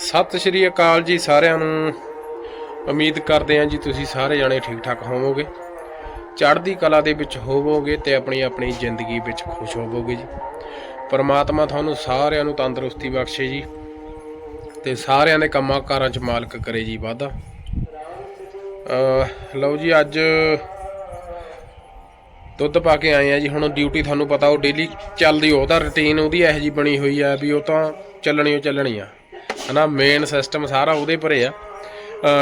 ਸਤਿ ਸ਼੍ਰੀ ਅਕਾਲ ਜੀ ਸਾਰਿਆਂ ਨੂੰ। ਉਮੀਦ ਕਰਦੇ ਹਾਂ ਜੀ ਤੁਸੀਂ ਸਾਰੇ ਜਾਣੇ ਠੀਕ ਠਾਕ ਹੋਵੋਗੇ। ਚੜ੍ਹਦੀ ਕਲਾ ਦੇ ਵਿੱਚ ਹੋਵੋਗੇ ਤੇ ਆਪਣੀ ਆਪਣੀ ਜ਼ਿੰਦਗੀ ਵਿੱਚ ਖੁਸ਼ ਹੋਵੋਗੇ ਜੀ। ਪਰਮਾਤਮਾ ਤੁਹਾਨੂੰ ਸਾਰਿਆਂ ਨੂੰ ਤੰਦਰੁਸਤੀ ਬਖਸ਼ੇ ਜੀ ਤੇ ਸਾਰਿਆਂ ਦੇ ਕੰਮਾਂ ਕਾਰਾਂ 'ਚ ਮਾਲਕ ਕਰੇ ਜੀ ਵਾਧਾ। ਲਓ ਜੀ ਅੱਜ ਦੁੱਧ ਪਾ ਕੇ ਆਏ ਆ ਜੀ। ਹੁਣ ਡਿਊਟੀ ਤੁਹਾਨੂੰ ਪਤਾ ਉਹ ਡੇਲੀ ਚੱਲਦੀ ਉਹਦਾ ਰੁਟੀਨ ਉਹਦੀ ਇਹੋ ਜੀ ਬਣੀ ਹੋਈ ਆ ਵੀ ਉਹ ਤਾਂ ਚੱਲਣੀ ਓ ਚੱਲਣੀ ਆ ਹਨਾ ਮੇਨ ਸਿਸਟਮ ਸਾਰਾ ਉਹਦੇ ਭਰੇ ਆ।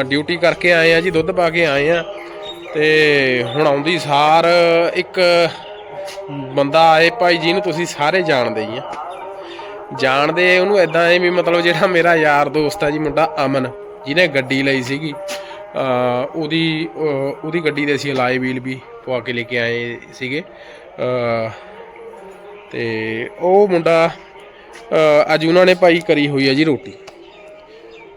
ਡਿਊਟੀ ਕਰਕੇ ਆਏ ਆ ਜੀ, ਦੁੱਧ ਪਾ ਕੇ ਆਏ ਆ। ਤੇ ਹੁਣ ਆਉਂਦੀ ਸਾਰ ਇੱਕ ਬੰਦਾ ਆਏ, ਭਾਈ ਜੀ ਨੂੰ ਤੁਸੀਂ ਸਾਰੇ ਜਾਣਦੇ ਹੀ ਆ। ਜਾਣਦੇ ਉਹਨੂੰ ਐਦਾਂ ਐ ਵੀ ਮਤਲਬ ਜਿਹੜਾ ਮੇਰਾ ਯਾਰ ਦੋਸਤ ਆ ਜੀ, ਮੁੰਡਾ ਅਮਨ, ਜਿਹਨੇ ਗੱਡੀ ਲਈ ਸੀਗੀ। ਉਹਦੀ ਉਹਦੀ ਗੱਡੀ ਦੇ ਅਸੀਂ ਅਲਾਈ ਵੀਲ ਵੀ, ਪਵਾ ਕੇ ਲੈ ਕੇ ਆਏ ਸੀਗੇ। ਅ ਤੇ ਉਹ ਮੁੰਡਾ ਅੱਜ ਉਹਨਾਂ ਨੇ ਭਾਈ ਕਰੀ ਹੋਈ ਹੈ ਜੀ ਰੋਟੀ।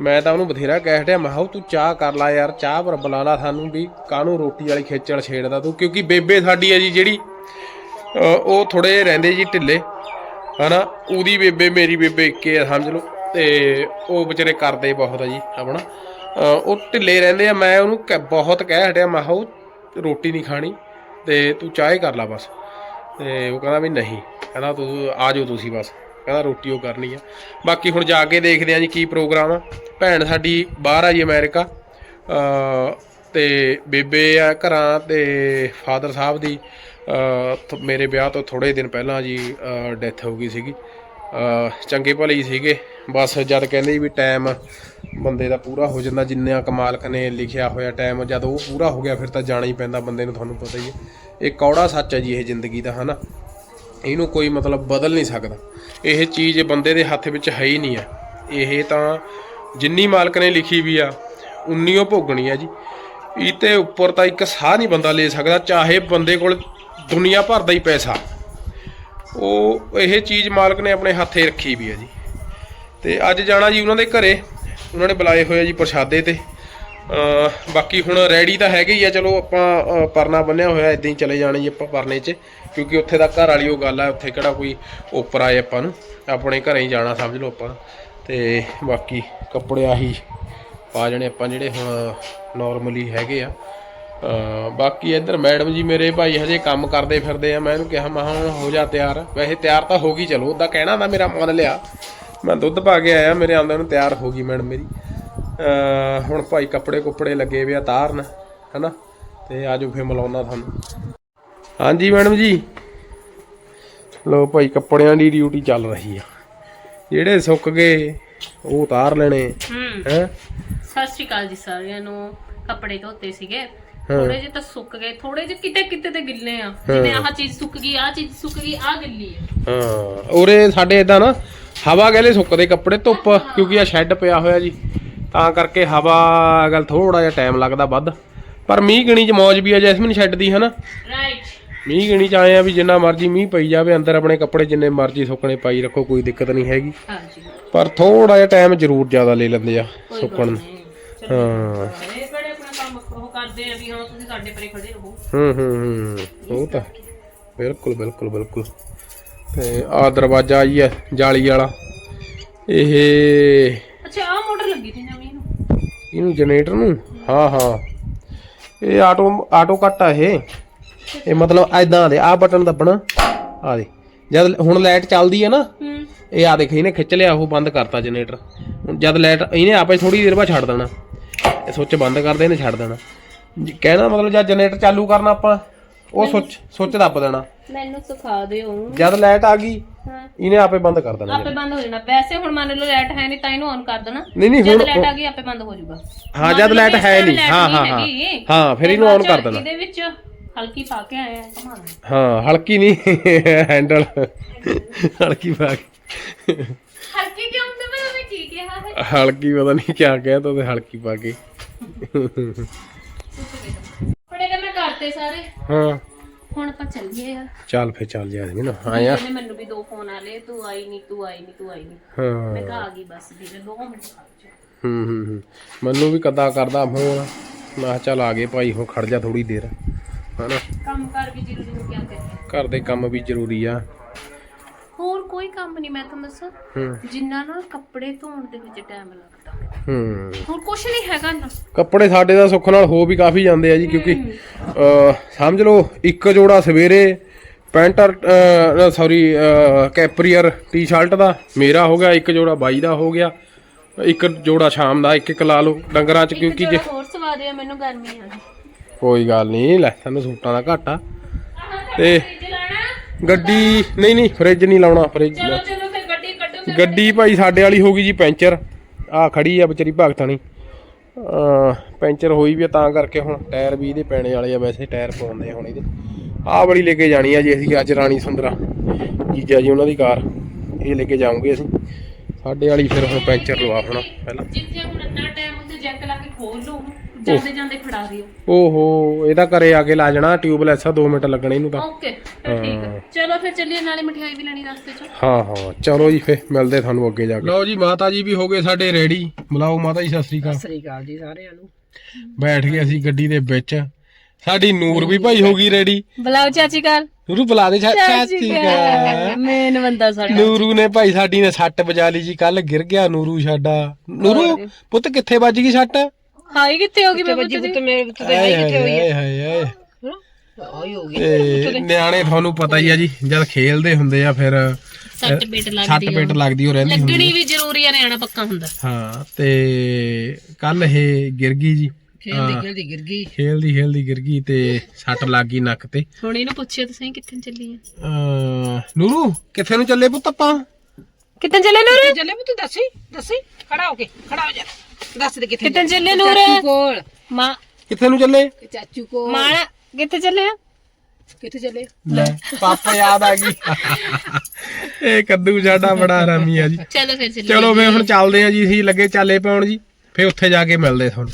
ਮੈਂ ਤਾਂ ਉਹਨੂੰ ਬਥੇਰਾ ਕਹਿ ਹਟਿਆ ਮੈਂ ਕਿਹਾ ਤੂੰ ਚਾਹ ਕਰ ਲੈ ਯਾਰ ਚਾਹ ਪਰ ਬੁਲਾ ਲਾ ਸਾਨੂੰ ਵੀ ਕਾਹਨੂੰ ਰੋਟੀ ਵਾਲੀ ਖੇਚਲ ਛੇੜਦਾ ਤੂੰ ਕਿਉਂਕਿ ਬੇਬੇ ਸਾਡੀ ਹੈ ਜੀ ਜਿਹੜੀ ਅ, ਉਹ ਥੋੜੇ ਰਹਿੰਦੇ ਜੀ ਢਿੱਲੇ ਹਨਾ ਉਹਦੀ ਬੇਬੇ ਮੇਰੀ ਬੇਬੇ ਇੱਕੇ ਆ ਸਮਝ ਲਓ ਤੇ ਉਹ ਵਿਚਾਰੇ ਕਰਦੇ ਬਹੁਤ ਆ ਜੀ ਆਪਣਾ ਅ, ਉਹ ਢਿੱਲੇ ਰਹਿੰਦੇ ਆ ਮੈਂ ਉਹਨੂੰ ਕਹਿ- ਬਹੁਤ ਕਹਿ ਹਟਿਆ ਮੈਂ ਕਿਹਾ ਰੋਟੀ ਨਹੀਂ ਖਾਣੀ ਤੇ ਤੂੰ ਚਾਹ ਹੀ ਕਰ ਲੈ ਬਸ ਤੇ ਉਹ ਕਹਿੰਦਾ ਵੀ ਨਹੀਂ ਕਹਿੰਦਾ ਤੂੰ ਆ ਜਾਓ ਤੁਸੀਂ ਬਸ। ਕਹਿੰਦਾ ਰੋਟੀ ਉਹ ਕਰਨੀ ਆ। ਬਾਕੀ ਹੁਣ ਜਾ ਕੇ ਦੇਖਦੇ ਆ ਜੀ ਕੀ ਪ੍ਰੋਗਰਾਮ ਆ। ਭੈਣ ਸਾਡੀ ਬਾਹਰ ਆ ਜੀ ਅਮਰੀਕਾ। ਅ ਤੇ ਬੇਬੇ ਆ ਘਰਾਂ ਤੇ ਫਾਦਰ ਸਾਹਿਬ ਦੀ। ਮੇਰੇ ਵਿਆਹ ਤੋਂ ਥੋੜੇ ਦਿਨ ਪਹਿਲਾਂ ਜੀ ਡੈਥ ਹੋ ਗਈ ਸੀਗੀ। ਚੰਗੇ ਭਲੇ ਹੀ ਸੀਗੇ। ਬਸ ਜਦ ਕਹਿੰਦੇ ਵੀ ਟਾਈਮ ਬੰਦੇ ਦਾ ਪੂਰਾ ਹੋ ਜਾਂਦਾ। ਜਿੰਨਾ ਕਮਾਲਕ ਨੇ ਲਿਖਿਆ ਹੋਇਆ ਟਾਈਮ ਜਦ ਉਹ ਪੂਰਾ ਹੋ ਗਿਆ, ਫਿਰ ਤਾਂ ਜਾਣਾ ਹੀ ਪੈਂਦਾ। ਬੰਦੇ ਨੂੰ ਤੁਹਾਨੂੰ ਪਤਾ ਹੀ ਹੈ। ਇਹ ਕੌੜਾ ਸੱਚ ਹੈ ਜੀ ਇਹ ਜ਼ਿੰਦਗੀ ਦਾ, ਹਨਾ? ਇਹਨੂੰ ਕੋਈ ਮਤਲਬ ਬਦਲ ਨਹੀਂ ਸਕਦਾ। ਇਹ ਚੀਜ਼ ਬੰਦੇ ਦੇ ਹੱਥ ਵਿੱਚ ਹੈ ਹੀ ਨਹੀਂ ਆ। ਇਹ ਤਾਂ ਜਿੰਨੀ ਮਾਲਕ ਨੇ ਲਿਖੀ ਵੀ ਆ, ਉਨੀ ਉਹ ਭੋਗਣੀ ਆ ਜੀ। ਇਹ ਤੇ ਉੱਪਰ ਤਾਂ ਇੱਕ ਸਾਹ ਨਹੀਂ ਬੰਦਾ ਲੈ ਸਕਦਾ, ਚਾਹੇ ਬੰਦੇ ਕੋਲ ਦੁਨੀਆ ਭਰ ਦਾ ਹੀ ਪੈਸਾ। ਉਹ, ਇਹ ਚੀਜ਼ ਮਾਲਕ ਨੇ ਆਪਣੇ ਹੱਥੇ ਰੱਖੀ ਵੀ ਆ ਜੀ। ਤੇ ਅੱਜ ਜਾਣਾ ਜੀ ਉਹਨਾਂ ਦੇ ਘਰੇ। ਉਹਨਾਂ ਨੇ ਬੁਲਾਏ ਹੋਏ ਆ ਜੀ ਪ੍ਰਸ਼ਾਦੇ ਤੇ। ਬਾਕੀ ਹੁਣ ਰੈਡੀ ਤਾਂ ਹੈਗੇ ਹੀ ਆ, ਚਲੋ ਆਪਾਂ ਪਰਨਾ ਬੰਨਿਆ ਹੋਇਆ ਇਦਾਂ ਹੀ ਚਲੇ ਜਾਣਾ ਜੀ ਆਪਾਂ ਪਰਨੇ 'ਚ, ਕਿਉਂਕਿ ਉੱਥੇ ਦਾ ਘਰ ਵਾਲੀ ਉਹ ਗੱਲ ਆ, ਉੱਥੇ ਕਿਹੜਾ ਕੋਈ ਉੱਪਰ ਆਏ ਆਪਾਂ ਨੂੰ, ਆਪਣੇ ਘਰੇ ਹੀ ਜਾਣਾ ਸਮਝ ਲਓ ਆਪਾਂ। ਤੇ ਬਾਕੀ ਕੱਪੜੇ ਆਹੀ ਪਾ ਜਣੇ ਆਪਾਂ ਜਿਹੜੇ ਹੁਣ ਨਾਰਮਲੀ ਹੈਗੇ ਆ। ਬਾਕੀ ਇੱਧਰ ਮੈਡਮ ਜੀ ਮੇਰੇ ਭਾਈ ਹਜੇ ਕੰਮ ਕਰਦੇ ਫਿਰਦੇ ਆ, ਮੈਂ ਇਹਨੂੰ ਕਿਹਾ, ਮੈਂ ਹੁਣ ਹੋ ਜਾ ਤਿਆਰ। ਵੈਸੇ ਤਿਆਰ ਤਾਂ ਹੋ ਗਈ, ਚਲੋ ਉਹਦਾ ਕਹਿਣਾ ਤਾਂ ਮੇਰਾ ਮੰਨ ਲਿਆ। ਮੈਂ ਦੁੱਧ ਪਾ ਕੇ ਆਇਆ, ਮੇਰੇ ਆਉਂਦੇ ਨੂੰ ਤਿਆਰ ਹੋ ਗਈ ਮੈਡਮ ਮੇਰੀ। ਹੁਣ ਭਾਈ ਕੱਪੜੇ ਕੁੱਪੜੇ ਲੱਗੇ ਵੇ ਆ ਤਾਰਨ ਹਨਾ? ਤੇ ਆਜੋ ਫੇਰ ਮਿਲਾਉਣਾ ਤੁਹਾਨੂੰ। ਹਾਂਜੀ ਮੈਡਮ ਜੀ। ਲੋ ਭਾਈ ਕੱਪੜਿਆਂ ਦੀ ਡਿਊਟੀ ਚੱਲ ਰਹੀ ਆ। ਜਿਹੜੇ ਸੁੱਕ ਗਏ ਉਹ ਉਤਾਰ ਲੈਣੇ। ਹੂੰ। ਸਤਿ ਸ਼੍ਰੀ ਅਕਾਲ ਜੀ ਸਾਰਿਆਂ ਨੂੰ। ਕੱਪੜੇ ਧੋਤੇ ਸੀਗੇ। ਥੋੜੇ ਜਿਹੇ ਤਾਂ ਸੁੱਕ ਗਏ। ਥੋੜੇ ਜਿਹੇ ਕਿਤੇ ਕਿਤੇ ਤੇ ਗਿੱਲੇ ਆ। ਜਿਵੇਂ ਆਹ ਚੀਜ਼ ਸੁੱਕ ਗਈ ਆਹ ਚੀਜ਼ ਸੁੱਕ ਗਈ ਆਹ ਗਿੱਲੀ ਹੈ ਹਾਂ। ਉਰੇ ਸਾਡੇ ਇਦਾਂ ਨਾ ਹਵਾ ਗਲੇ ਸੁੱਕਦੇ ਕੱਪੜੇ ਧੁੱਪ ਕਿਉਂਕਿ ਆ ਸ਼ੈੱਡ ਪਿਆ ਹੋਇਆ ਜੀ। ਤਾਂ ਕਰਕੇ ਹਵਾ ਗੱਲ ਥੋੜਾ ਜਿਹਾ ਟਾਈਮ ਲੱਗਦਾ ਵੱਧ। ਪਰ ਮੀਂਹ ਗਣੀ ਚ ਮੌਜ ਵੀ ਆ ਜੈਸਮੀਨ ਸ਼ੈੱਡ ਦੀ ਹਨਾ? ਰਾਈਟ ਮੀਂਹ ਗਣੀ ਚ ਆਏ ਆ ਵੀ ਜਿੰਨਾ ਮਰਜ਼ੀ ਮੀਂਹ ਪਈ ਜਾਵੇ ਅੰਦਰ ਆਪਣੇ ਕੱਪੜੇ ਜਿੰਨੇ ਮਰਜ਼ੀ ਸੁੱਕਣੇ ਪਾਈ ਰੱਖੋ ਕੋਈ ਦਿੱਕਤ ਨਹੀਂ ਹੈਗੀ। ਹਾਂਜੀ। ਪਰ ਥੋੜਾ ਜਿਹਾ ਟਾਈਮ ਜ਼ਰੂਰ ਜ਼ਿਆਦਾ ਲੈ ਲੈਂਦੇ ਆ ਸੁੱਕਣ। ਨੂੰ ਹਾਂ। ਇਹ ਕਿਹੜੇ ਆਪਣਾ ਕੰਮ ਉਹ ਕਰਦੇ ਆ ਵੀ ਹਾਂ ਤੁਸੀਂ ਸਾਡੇ ਪਰੇ ਖੜੇ ਰਹੋ। ਹੂੰ ਹੂੰ ਹੂੰ। ਉਹ ਤਾਂ ਬਿਲਕੁਲ ਬਿਲਕੁਲ ਬਿਲਕੁਲ। ਤੇ ਆ ਦਰਵਾਜ਼ਾ ਆਈ ਹੈ ਜਾਲੀ ਵਾਲਾ। ਇਹ ਅੱਛਾ ਆਹ ਮੋਟਰ ਲੱਗੀ ਸੀ ਨੂੰ। ਇਹਨੂੰ ਜਨਰੇਟਰ ਨੂੰ? ਹਾਂ ਹਾਂ। ਇਹ ਆਟੋ ਆਟੋ ਕੱਟ ਆ ਇਹ। ਇਹ ਮਤਲਬ ਐਦਾਂ ਦੇ ਆ ਬਟਨ ਦੱਬਣਾ। ਆ ਦੇ। ਜਦ ਹੁਣ ਲਾਈਟ ਚੱਲਦੀ ਹੈ ਨਾ ਇਹ ਆ ਦੇਖ ਇਹਨੇ ਖਿੱਚ ਲਿਆ ਉਹ ਬੰਦ ਕਰਤਾ ਜਨਰੇਟਰ। ਹੁਣ ਜਦ ਲਾਈਟ ਇਹਨੇ ਆਪੇ ਥੋੜੀ ਦੇਰ ਬਾਅਦ ਛੱਡ ਦੇਣਾ। ਇਹ ਸੁੱਚ ਬੰਦ ਕਰਦੇ ਇਹਨੇ ਛੱਡ ਦੇਣਾ। ਕਹਿਣਾ ਮਤਲਬ ਜਦ ਜਨਰੇਟਰ ਚਾਲੂ ਕਰਨਾ ਆਪਾਂ ਉਹ ਸੁੱਚ ਸੁੱਚ ਦੱਬ ਦੇਣਾ। ਮੈਨੂੰ ਸਿਖਾ ਦਿਓ। ਜਦ ਲਾਈਟ ਆ ਗਈ ਹਾਂ। ਇਹਨੇ ਆਪੇ ਬੰਦ ਕਰ ਦੇਣਾ ਆਪੇ ਬੰਦ ਹੋ ਜਾਣਾ। ਵੈਸੇ ਹੁਣ ਮੰਨ ਲਓ ਲਾਈਟ ਹੈ ਨਹੀਂ ਤਾਂ ਇਹਨੂੰ ਔਨ ਕਰ ਦੇਣਾ। ਨਹੀਂ ਨਹੀਂ ਜਦ ਲਾਈਟ ਆ ਗਈ ਆਪੇ ਬੰਦ ਹੋ ਜਾਊਗਾ। ਹਾਂ ਜਦ ਲਾਈਟ ਹੈ ਨਹੀਂ। ਹਾਂ ਹਾਂ ਹਾਂ। ਹਾਂ ਫਿਰ ਇਹਨੂੰ ਔਨ ਕਰ ਦੇਣਾ। ਇਹਦੇ ਵਿੱਚ ਹਲਕੀ ਪਾ ਕੇ ਆਏ ਆ ਹਾਂ ਹਲਕੀ ਨਹੀਂ ਹੈਂਡਲ ਹਲਕੀ ਪਾ ਕੇ। ਹਲਕੀ ਕਿਉਂ ਹੁੰਦਾ? ਮੈਂ ਉਹਨੇ ਕੀ ਕਿਹਾ ਹੈ ਹਲਕੀ ਪਤਾ ਨਹੀਂ ਕਿਆ ਕਹਿ ਤਾ ਤੇ ਹਲਕੀ ਪਾ ਕੇ। ਤੇ ਕਰਤੇ ਸਾਰੇ? ਹਾਂ। ਹੁਣ ਆਪਾਂ ਚੱਲੀਏ ਯਾਰ ਚੱਲ ਫੇ ਚੱਲ ਜਾ ਨਾ ਆਇਆ ਇਹਨੇ ਮੈਨੂੰ ਵੀ ਦੋ ਫੋਨ ਆ ਲਏ ਤੂੰ ਆਈ ਨਹੀਂ ਤੂੰ ਆਈ ਨਹੀਂ ਤੂੰ ਆਈ ਨਹੀਂ ਹਾਂ। ਮੈਂ ਕਿਹਾ ਆ ਗਈ ਬਸ ਵੀਰੇ ਦੋ ਮਿੰਟ ਜਾ। ਹੂੰ ਹੂੰ ਹੂੰ। ਮੈਨੂੰ ਵੀ ਕਦਾ ਕਰਦਾ ਫੋਨ। ਮੈਂ ਕਿਹਾ ਚੱਲ ਆ ਗਏ ਭਾਈ ਹੁਣ ਖੜ ਜਾ ਥੋੜੀ ਦੇਰ। ਹਨਾ? ਕੰਮ ਕਰ ਵੀ ਜ਼ਰੂਰੀ ਨੂੰ ਕਿਆ ਕਹਤੇ ਘਰ ਦੇ ਕੰਮ ਵੀ ਜ਼ਰੂਰੀ ਆ। ਹੋਰ ਕੋਈ ਕੰਮ ਨਹੀਂ ਮੈਂ ਤੁਹਾਨੂੰ ਦੱਸਾਂ। ਹੂੰ। ਜਿੰਨਾ ਨਾ ਕੱਪੜੇ ਧੋਣ ਦੇ ਵਿੱਚ ਟਾਈਮ ਲੱਗਦਾ। ਹੂੰ। ਹੋਰ ਕੁਝ ਨਹੀਂ ਹੈਗਾ ਨਾ। ਕੱਪੜੇ ਸਾਡੇ ਦਾ ਸੁੱਖ ਨਾਲ ਹੋ ਵੀ ਕਾਫੀ ਜਾਂਦੇ ਆ ਜੀ ਕਿਉਂਕਿ ਸਮਝ ਲਓ ਇੱਕ ਜੋੜਾ ਸਵੇਰੇ ਪੈਂਟਰ ਸੌਰੀ ਕੈਪਰੀਅਰ ਟੀ-ਸ਼ਰਟ ਦਾ ਮੇਰਾ ਹੋ ਗਿਆ ਇੱਕ ਜੋੜਾ ਬਾਈ ਦਾ ਹੋ ਗਿਆ ਇੱਕ ਜੋੜਾ ਸ਼ਾਮ ਦਾ ਇੱਕ ਇੱਕ ਲਾ ਲਓ ਡੰਗਰਾਂ ਚ ਕਿਉਂਕਿ ਜੇ ਹੋਰ ਸਵਾ ਦਿਓ ਮੈਨੂੰ ਗਰਮੀ ਆ। ਗਈ ਕੋਈ ਗੱਲ ਨਹੀਂ ਲੈ ਸਾਨੂੰ ਸੂਟਾਂ ਦਾ ਘਾਟਾ। ਤੇ ਗੱਡੀ ਨਹੀਂ ਨਹੀਂ ਫ੍ਰਿਜ ਨਹੀਂ ਲਾਉਣਾ ਫ੍ਰਿਜ ਚਲੋ ਚਲੋ ਫਿਰ ਗੱਡੀ ਕੱਢੋ ਫਿਰ ਗੱਡੀ ਭਾਈ ਸਾਡੇ ਵਾਲੀ ਹੋ ਗਈ ਜੀ ਪੈਂਚਰ। ਆ ਖੜੀ ਆ ਵਿਚਾਰੀ ਭਗਤਾਣੀ ਪੈਂਚਰ ਹੋਈ ਵੀ ਆ ਤਾਂ ਕਰਕੇ ਹੁਣ ਟਾਇਰ ਵੀ ਇਹਦੇ ਪੈਣੇ ਵਾਲੇ ਆ ਵੈਸੇ ਟਾਇਰ ਪਾਉਂਦੇ ਹੁਣ ਇਹਦੇ। ਆਹ ਵਾਲੀ ਲੈ ਕੇ ਜਾਣੀ ਆ ਜੀ ਅਸੀਂ ਅੱਜ ਰਾਣੀ ਸੁੰਦਰਾ ਜੀਜਾ ਜੀ ਉਹਨਾਂ ਦੀ ਕਾਰ। ਇਹ ਲੈ ਕੇ ਜਾਵਾਂਗੇ ਅਸੀਂ। ਸਾਡੇ ਵਾਲੀ ਫਿਰ ਹੁਣ ਪੈਂਚਰ ਲਵਾ ਹੋਣਾ ਪਹਿਲਾਂ ਜਿੱਥੇ ਹੁਣ ਇੰਨਾ ਟਾਈਮ ਉੱਤੇ ਜੈਕ ਲਾ ਕੇ ਖੋਲ ਲਓ ਜਾਂਦੇ ਜਾਂਦੇ ਫੜਾ ਦਿਓ। ਓਹੋ ਇਹਦਾ ਘਰੇ ਆ ਕੇ ਲਾ ਜਾਣਾ ਟਿਊਬਲੈਸ ਆ 2 ਮਿੰਟ ਲੱਗਣੇ ਇਹਨੂੰ ਤਾਂ। ਓਕੇ ਫਿਰ ਠੀਕ ਹੈ। ਚਲੋ ਫਿਰ ਚੱਲੀਏ ਨਾਲੇ ਮਠਿਆਈ ਵੀ ਲੈਣੀ ਰਸਤੇ 'ਚ। ਹਾਂ ਹਾਂ। ਚਲੋ ਜੀ ਫੇ ਮਿਲਦੇ ਤੁਹਾਨੂੰ ਅੱਗੇ ਜਾ ਕੇ। ਲਓ ਜੀ ਮਾਤਾ ਜੀ ਵੀ ਹੋ ਗਏ ਸਾਡੇ ਰੈਡੀ ਬੁਲਾਓ ਮਾਤਾ ਜੀ ਸਤਿ ਸ੍ਰੀ ਅਕਾਲ। ਸ੍ਰੀ ਅਕਾਲ ਜੀ ਸਾਰਿਆਂ ਨੂੰ। ਬੈਠ ਗਏ ਅਸੀਂ ਗੱਡੀ ਦੇ ਵਿੱਚ। ਸਾਡੀ ਨੂਰ ਵੀ ਭਾਈ ਹੋ ਗਈ ਰੈਡੀ ਬੁਲਾਓ ਚਾਚੀ ਕਾਲ ਨੂਰੂ ਬੁਲਾ ਦੇ ਚਾਚੀ ਕਾ ਮੇਨ ਬੰਦਾ ਸਾਡਾ। ਨੂਰੂ ਨੇ ਭਾਈ ਸਾਡੀ ਨੇ ਸੱਟ ਵਜਾ ਲਈ ਜੀ ਕੱਲ ਗਿਰ ਗਿਆ ਨੂਰੂ ਸਾਡਾ। ਨੂਰੂ ਪੁੱਤ ਕਿੱਥੇ ਵੱਜ ਗਈ ਸੱਟ? ਹਾਈ ਕਿੱਥੇ ਹੋ ਗਈ ਮੈਂ ਬੱਜੀ ਪੁੱਤ ਮੇਰੇ ਪੁੱਤ ਤੇ ਆਏ ਹਾਏ ਹਾਏ ਹਾਏ। ਹਾਏ ਹੋਈ ਹੋ ਗਈ। ਤੇ ਨਿਆਣੇ ਤੁਹਾਨੂੰ ਪਤਾ ਹੀ ਆ ਜੀ ਜਦ ਖੇਲਦੇ ਹੁੰਦੇ ਆ ਫਿਰ ਸੱਟ ਪੇਟ ਸੱਟ ਲੱਗਦੀ ਪੇਟ ਲੱਗਦੀ ਹੋ ਰਹਿੰਦੀ ਹੁੰਦੀ ਲੱਗਣੀ ਵੀ ਜ਼ਰੂਰੀ ਆ ਨਿਆਣਾ ਪੱਕਾ ਹੁੰਦਾ। ਹਾਂ ਤੇ ਕੱਲ ਇਹ ਗਿਰ ਗਈ ਜੀ। ਖੇਲਦੀ ਖੇਲਦੀ ਗਿਰ ਗਈ। ਖੇਲਦੀ ਖੇਲਦੀ ਗਿਰ ਗਈ ਤੇ ਸੱਟ ਲੱਗ ਗਈ ਨੱਕ ਤੇ। ਹੁਣ ਇਹਨੂੰ ਪੁੱਛਿਓ ਤੁਸੀਂ ਕਿੱਥੇ ਚੱਲੀ ਆ? ਨੂਰੂ ਕਿੱਥੇ ਨੂੰ ਚੱਲੇ ਪੁੱਤ ਆਪਾਂ? ਕਿੱਥੇ ਚੱਲੇ ਨੂਰ? ਚੱਲੇ ਪੁੱਤ ਦੱਸੀ ਦੱਸੀ। ਖੜਾ ਹੋ ਕੇ ਖੜਾ ਹੋ ਜਾ। ਦੱਸ ਦੇ ਕਿੱਥੇ ਕਿੱਥੇ ਚੱਲੇ ਨੂਰ? ਚਾਚੂ ਕੋਲ। ਮਾਂ ਕਿੱਥੇ ਨੂੰ ਚੱਲੇ? ਚਾਚੂ ਕੋਲ। ਮਾਣਾ ਕਿੱਥੇ ਚੱਲੇ ਆ? ਕਿੱਥੇ ਚੱਲੇ? ਲੈ ਪਾਪਾ ਯਾਦ ਆ ਗਈ। ਇਹ ਕੱਦੂ ਸਾਡਾ ਬੜਾ ਹਰਾਮੀ ਆ ਜੀ। ਚਲੋ ਫਿਰ ਚੱਲੀਏ ਚਲੋ ਫੇ ਹੁਣ ਚੱਲਦੇ ਆ ਜੀ ਅਸੀਂ ਲੱਗੇ ਚਾਲੇ ਪਾਉਣ ਜੀ ਫੇ ਉੱਥੇ ਜਾ ਕੇ ਮਿਲਦੇ ਤੁਹਾਨੂੰ।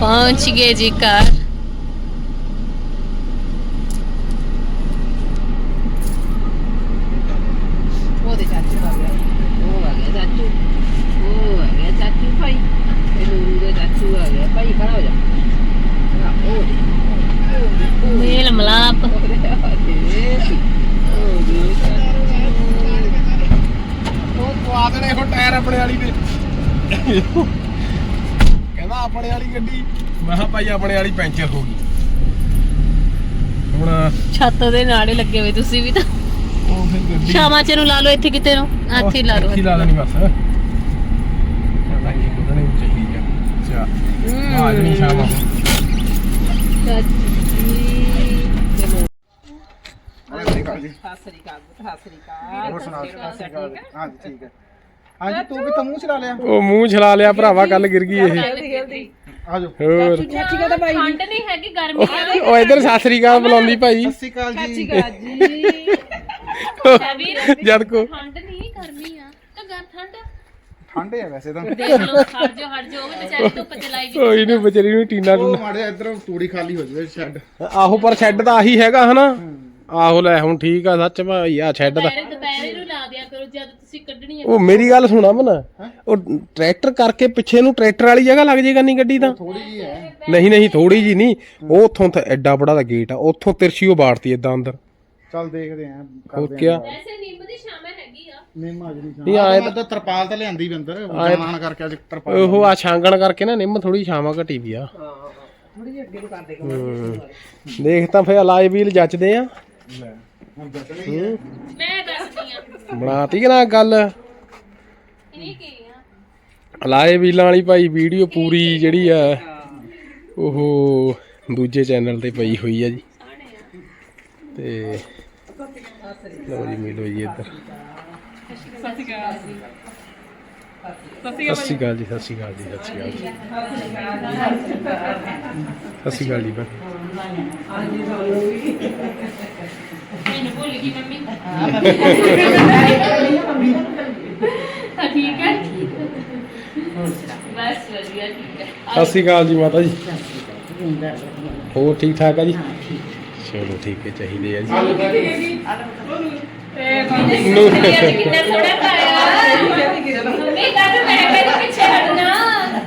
ਪਹੁੰਚ ਗਏ ਜੀ ਘਰ ਉਹਦੇ ਚਾਚੂ ਆ ਗਿਆ ਉਹ ਆ ਗਿਆ ਚਾਚੂ ਉਹ ਆ ਗਿਆ ਚਾਚੂ ਭਾਈ ਇਹ ਨੂਰੂ ਦਾ ਚਾਚੂ ਆ ਗਿਆ ਭਾਈ ਖੜਾ ਹੋ ਜਾ ਖੜਾ ਹੋ ਜਾ। ਮੇਲ ਮਲਾਪ। ਉਹਦੇ ਆ ਦੇ ਉਹ ਗਿਆ ਉਹ ਪਵਾ ਦੇਣੇ ਹੁਣ ਟਾਇਰ ਆਪਣੇ ਵਾਲੀ ਦੇ। ਕਹਿੰਦਾ ਆਪਣੇ ਵਾਲੀ ਗੱਡੀ। ਮੈਂ ਕਿਹਾ ਭਾਈ ਆਪਣੇ ਵਾਲੀ ਪੈਂਚਰ ਹੋ ਗਈ। ਹੁਣ ਛੱਤ ਦੇ ਨਾਲੇ ਲੱਗੇ ਹੋਏ ਤੁਸੀਂ ਵੀ ਤਾਂ। ਉਹ ਫਿਰ ਗੱਡੀ ਸ਼ਾਮਾਂ ਚ ਨੂੰ ਲਾ ਲਓ ਇੱਥੇ ਕਿਤੇ ਨੂੰ। ਇੱਥੇ ਹੀ ਲਾ ਲਓ। ਇੱਥੇ ਹੀ ਲਾ ਦੇਣੀ ਬਸ ਕਹਿੰਦਾ ਇਹ ਬਦਲਣੇ ਚਾਹੀਦੀ ਆ ਚਾ ਆ ਜਣੀ ਸ਼ਾਮ ਸਤਿ ਸ੍ਰੀ ਅਕਾਲ ਪੁੱਤ, ਸਤਿ ਸ੍ਰੀ ਅਕਾਲ ਹੋਰ ਸੁਣਾ ਸਤਿ ਸ੍ਰੀ ਅਕਾਲ ਹਾਂਜੀ ਠੀਕ ਹੈ ਹਾਂਜੀ ਤੂੰ ਵੀ ਤਾਂ ਮੂੰਹ ਚਲਾ ਲਿਆ ਉਹ ਮੂੰਹ ਛਲਾ ਲਿਆ ਭਰਾਵਾ ਕੱਲ ਗਿਰ ਗਈ ਇਹ। ਜਲਦੀ ਆਜੋ। ਹੋਰ। ਚਾਚੀ ਕਾ ਤਾਂ ਭਾਈ ਠੰਡ ਨਹੀਂ ਹੈਗੀ ਗਰਮੀ ਆ ਉਹ ਇਧਰ ਸਤਿ ਸ੍ਰੀ ਅਕਾਲ ਬੁਲਾਉਂਦੀ ਭਾਈ। ਸਤਿ ਸ਼੍ਰੀ ਅਕਾਲ ਚਾਚੀ ਜੀ ਕਾ ਜੀ। ਹੈ ਜਦ ਕੋ ਠੰਡ ਨਹੀਂ ਗਰਮੀ ਆ। ਤਾਂ ਗਰ ਠੰਡ ਠੰਡ ਹੈ ਵੈਸੇ ਤਾਂ। ਦੇਖ ਲਓ ਹਟ ਜਾਓ ਹਟ ਜਾਓ ਉਹ ਵੀ ਵਿਚਾਰੀ ਧੁੱਪ ਚ ਲਾਈ ਗਈ ਉਹ ਇਹਨੂੰ ਵਿਚਾਰੀ ਨੂੰ ਟੀਨਾ ਉਹ ਮਾੜੇ ਇਧਰ ਤੂੜੀ ਖਾਲੀ ਹੋ ਜਾਵੇ ਸ਼ੈੱਡ। ਆਹੋ ਪਰ ਸ਼ੈੱਡ ਤਾਂ ਆਹੀ ਹੈਗਾ ਹਨਾ। ਆਹੋ ਲੈ ਹੁਣ ਠੀਕ ਆ ਸੱਚ ਭਾਈ ਆ ਸ਼ੈੱਡ ਦਾ। ਦੁਪਹਿਰੇ ਦੁਪਹਿਰੇ ਨੂੰ ਲਾ ਦਿਆ ਕਰੋ ਜਦ ਤੁਸੀਂ ਕੱਢਣੀ ਆ ਉਹ ਮੇਰੀ ਗੱਲ ਸੁਣਾ ਮਨ ਉਹ ਟਰੈਕਟਰ ਕਰਕੇ ਪਿੱਛੇ ਨੂੰ ਟਰੈਕਟਰ ਵਾਲੀ ਜਗ੍ਹਾ ਲੱਗ ਜੇਗਾ ਨਹੀਂ ਗੱਡੀ ਤਾਂ। ਥੋੜੀ ਜੀ ਹੈ। ਨਹੀਂ ਨਹੀਂ ਥੋੜੀ ਜੀ ਨਹੀਂ। ਉਹ ਉੱਥੋਂ ਤਾਂ ਐਡਾ ਬੜਾ ਦਾ ਗੇਟ ਆ ਉੱਥੋਂ ਤਿਰਛੀ ਉਹ ਬਾੜਤੀ ਏਦਾਂ ਅੰਦਰ। ਚੱਲ ਦੇਖਦੇ ਆਂ ਹੋਰ ਕਰਦੇ ਕਿਆ? ਵੈਸੇ ਨਿੰਮ ਦੀ ਛਾਵੇਂ ਹੈਗੀ ਆ। ਨਿੰਮ ਆ ਜਣੀ ਨਹੀਂ, ਆਏ ਤਾਂ ਤਰਪਾਲ ਤਾਂ ਲਿਆਂਦੀ ਵੀ ਅੰਦਰ ਜਾਣ ਕਰਕੇ ਅੱਜ ਤਰਪਾਲ ਉਹ ਆ ਛਾਂਗਣ ਕਰਕੇ ਨਾ ਨਿੰਮ ਥੋੜੀ ਛਾਵਾਂ ਘਟੀ ਵੀ ਆ। ਥੋੜੀ ਜਿਹੀ ਅੱਗੇ ਨੂੰ ਕਰ ਦੇ ਹੂੰ। ਦੇਖ ਤਾਂ ਫੇ ਅਲਾਈ ਵੀਲ ਜੱਚਦੇ ਆ। ਲੈ ਹੁਣ ਦੱਸਣੀ ਹੈ। ਮੈਂ ਦੱਸਦੀ ਆ। ਬਣਾਤੀ ਕਿ ਨਾ ਗੱਲ? ਇਹ ਕੀ ਆ? ਵੀਲਾਂ ਵਾਲੀ ਭਾਈ ਵੀਡੀਓ ਪੂਰੀ ਜਿਹੜੀ ਆ ਉਹ ਦੂਜੇ ਚੈਨਲ ਤੇ ਪਈ ਹੋਈ ਆ ਜੀ। ਤੇ ਲਓ ਜੀ ਮਿਲੋ ਜੀ ਇੱਧਰ। ਸਤਿ ਸ਼੍ਰੀ ਅਕਾਲ ਜੀ ਸਤਿ ਸ਼੍ਰੀ ਅਕਾਲ ਜੀ ਸਤਿ ਸ਼੍ਰੀ ਅਕਾਲ ਜੀ ਸਤਿ ਸ਼੍ਰੀ ਅਕਾਲ ਜੀ। ਭੈਣ। ਮੈਨੂੰ ਭੁੱਲ ਗਈ ਮੰਮੀ। ਹਾਂ ਠੀਕ ਹੈ। ਬਸ ਵਧੀਆ ਠੀਕ ਹੈ। ਸਤਿ ਸ਼੍ਰੀ ਅਕਾਲ ਜੀ ਮਾਤਾ ਜੀ। ਹੋਰ ਠੀਕ ਠਾਕ ਆ ਜੀ? ਚਲੋ ਠੀਕ ਹੈ ਚਾਹੀਦੇ ਆ ਜੀ। ਨੂੰ ਕਿੰਨਾ ਥੋੜਾ ਪਾਇਆ। ਮੰਮੀ ਕਾਹਨੂੰ ਮੈਂ ਪਹਿਲੇ ਪਿੱਛੇ ਹਟਣਾ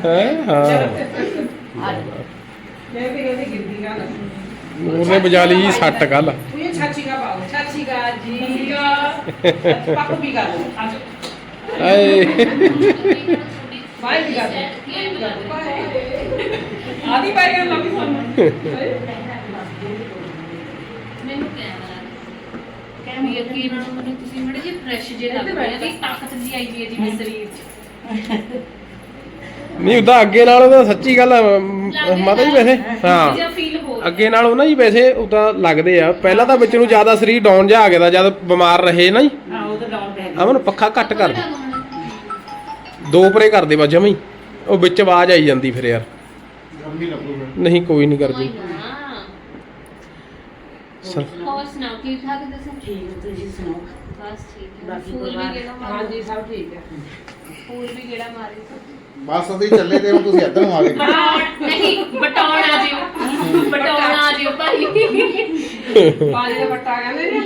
ਹੈਂ? ਹਾਂ। ਨੂਰ ਨੇ ਬਜਾ ਲਈ ਜੀ ਸੱਟ ਕੱਲ ਕਾ ਪਾਓ ਚਾਚੀ ਸ਼੍ਰੀ ਅਕਾਲ ਜੀ। ਪੱਕ ਵੀ ਕਰ ਲਓ। ਆ ਜਾਓ। ਆਏ। ਬਾਈ ਵੀ ਕਰ ਲਓ ਆਦੀ ਬਾਈ ਕਰ ਲਓ ਵੀ ਸਾਨੂੰ ਮੈਨੂੰ ਕਹਿਣਾ ਕਹਿੰਦੀ ਯਕੀਨ ਨਾਲ ਮੈਨੂੰ ਤੁਸੀਂ ਮੜੇ ਜੀ ਫਰੈਸ਼ ਜੇ ਲੱਗ ਰਹੇ ਆ ਵੀ ਤਾਕਤ ਜੀ ਆਈ ਜੀ ਹੈ ਜਿਵੇਂ ਸਰੀਰ 'ਚ। ਨਹੀਂ ਉਹਦਾ ਅੱਗੇ ਨਾਲ ਉਹਦਾ ਸੱਚੀ ਗੱਲ ਆ, ਮ- ਮਾਤਾ ਜੀ ਵੈਸੇ ਹਾਂ। ਜਾਂ ਫੀਲ ਹੋ ਅੱਗੇ ਨਾਲ ਉਹਨਾਂ ਜੀ ਵੈਸੇ ਉਦਾਂ ਲੱਗਦੇ ਆ। ਪਹਿਲਾਂ ਤਾਂ ਵਿੱਚ ਨੂੰ ਜ਼ਿਆਦਾ ਸਰੀਰ ਡਾਊਨ ਜਾ ਆ ਗਿਆ ਦਾ ਜਦ ਬਿਮਾਰ ਰਹੇ ਨਾ ਜੀ। ਹਾਂ ਉਹ ਤਾਂ ਡਾਊਨ ਪੈ ਅਮਨ ਪੱਖਾ ਘੱਟ ਕਰ ਦੇ। ਦੋ ਪਰੇ ਕਰ ਦੇ ਬਾ ਜਮਾਂ ਹੀ। ਉਹ ਵਿੱਚ ਆਵਾਜ਼ ਆਈ ਜਾਂਦੀ ਫਿਰ ਯਾਰ। ਗਰਮੀ ਲੱਗੂਗਾ ਨਹੀਂ ਕੋਈ ਨਹੀਂ ਕਰਦੀ। ਹਾਂ ਸਰ। ਸੁਣਾਓ ਠੀਕ ਠਾਕ ਦੱਸੋ? ਠੀਕ ਤੁਸੀਂ ਸੁਣਾਓ? ਬਸ ਠੀਕ ਹੈ। ਬਾਕੀ ਫੂਲ ਵੀ ਪਰਿਵਾਰ? ਕਿਹੜਾ ਮਾਰੇ ਹਾਂਜੀ ਸਭ ਠੀਕ ਹੈ। ਫੂਲ ਵੀ ਕਿਹੜਾ ਮਾਰੇ ਬਸ ਅਸੀਂ ਚੱਲੇ ਤੇ ਹੁਣ ਤੁਸੀਂ ਇੱਧਰ ਨੂੰ ਆ ਗਏ। ਬਟਾਉਣ ਨਹੀਂ ਬਟਾਉਣ ਆ ਜਿਓ। ਬਟਾਉਣ ਆ ਜਿਓ ਭਾਈ। ਪਾਣੀ ਦਾ ਕਹਿੰਦੇ ਨੇ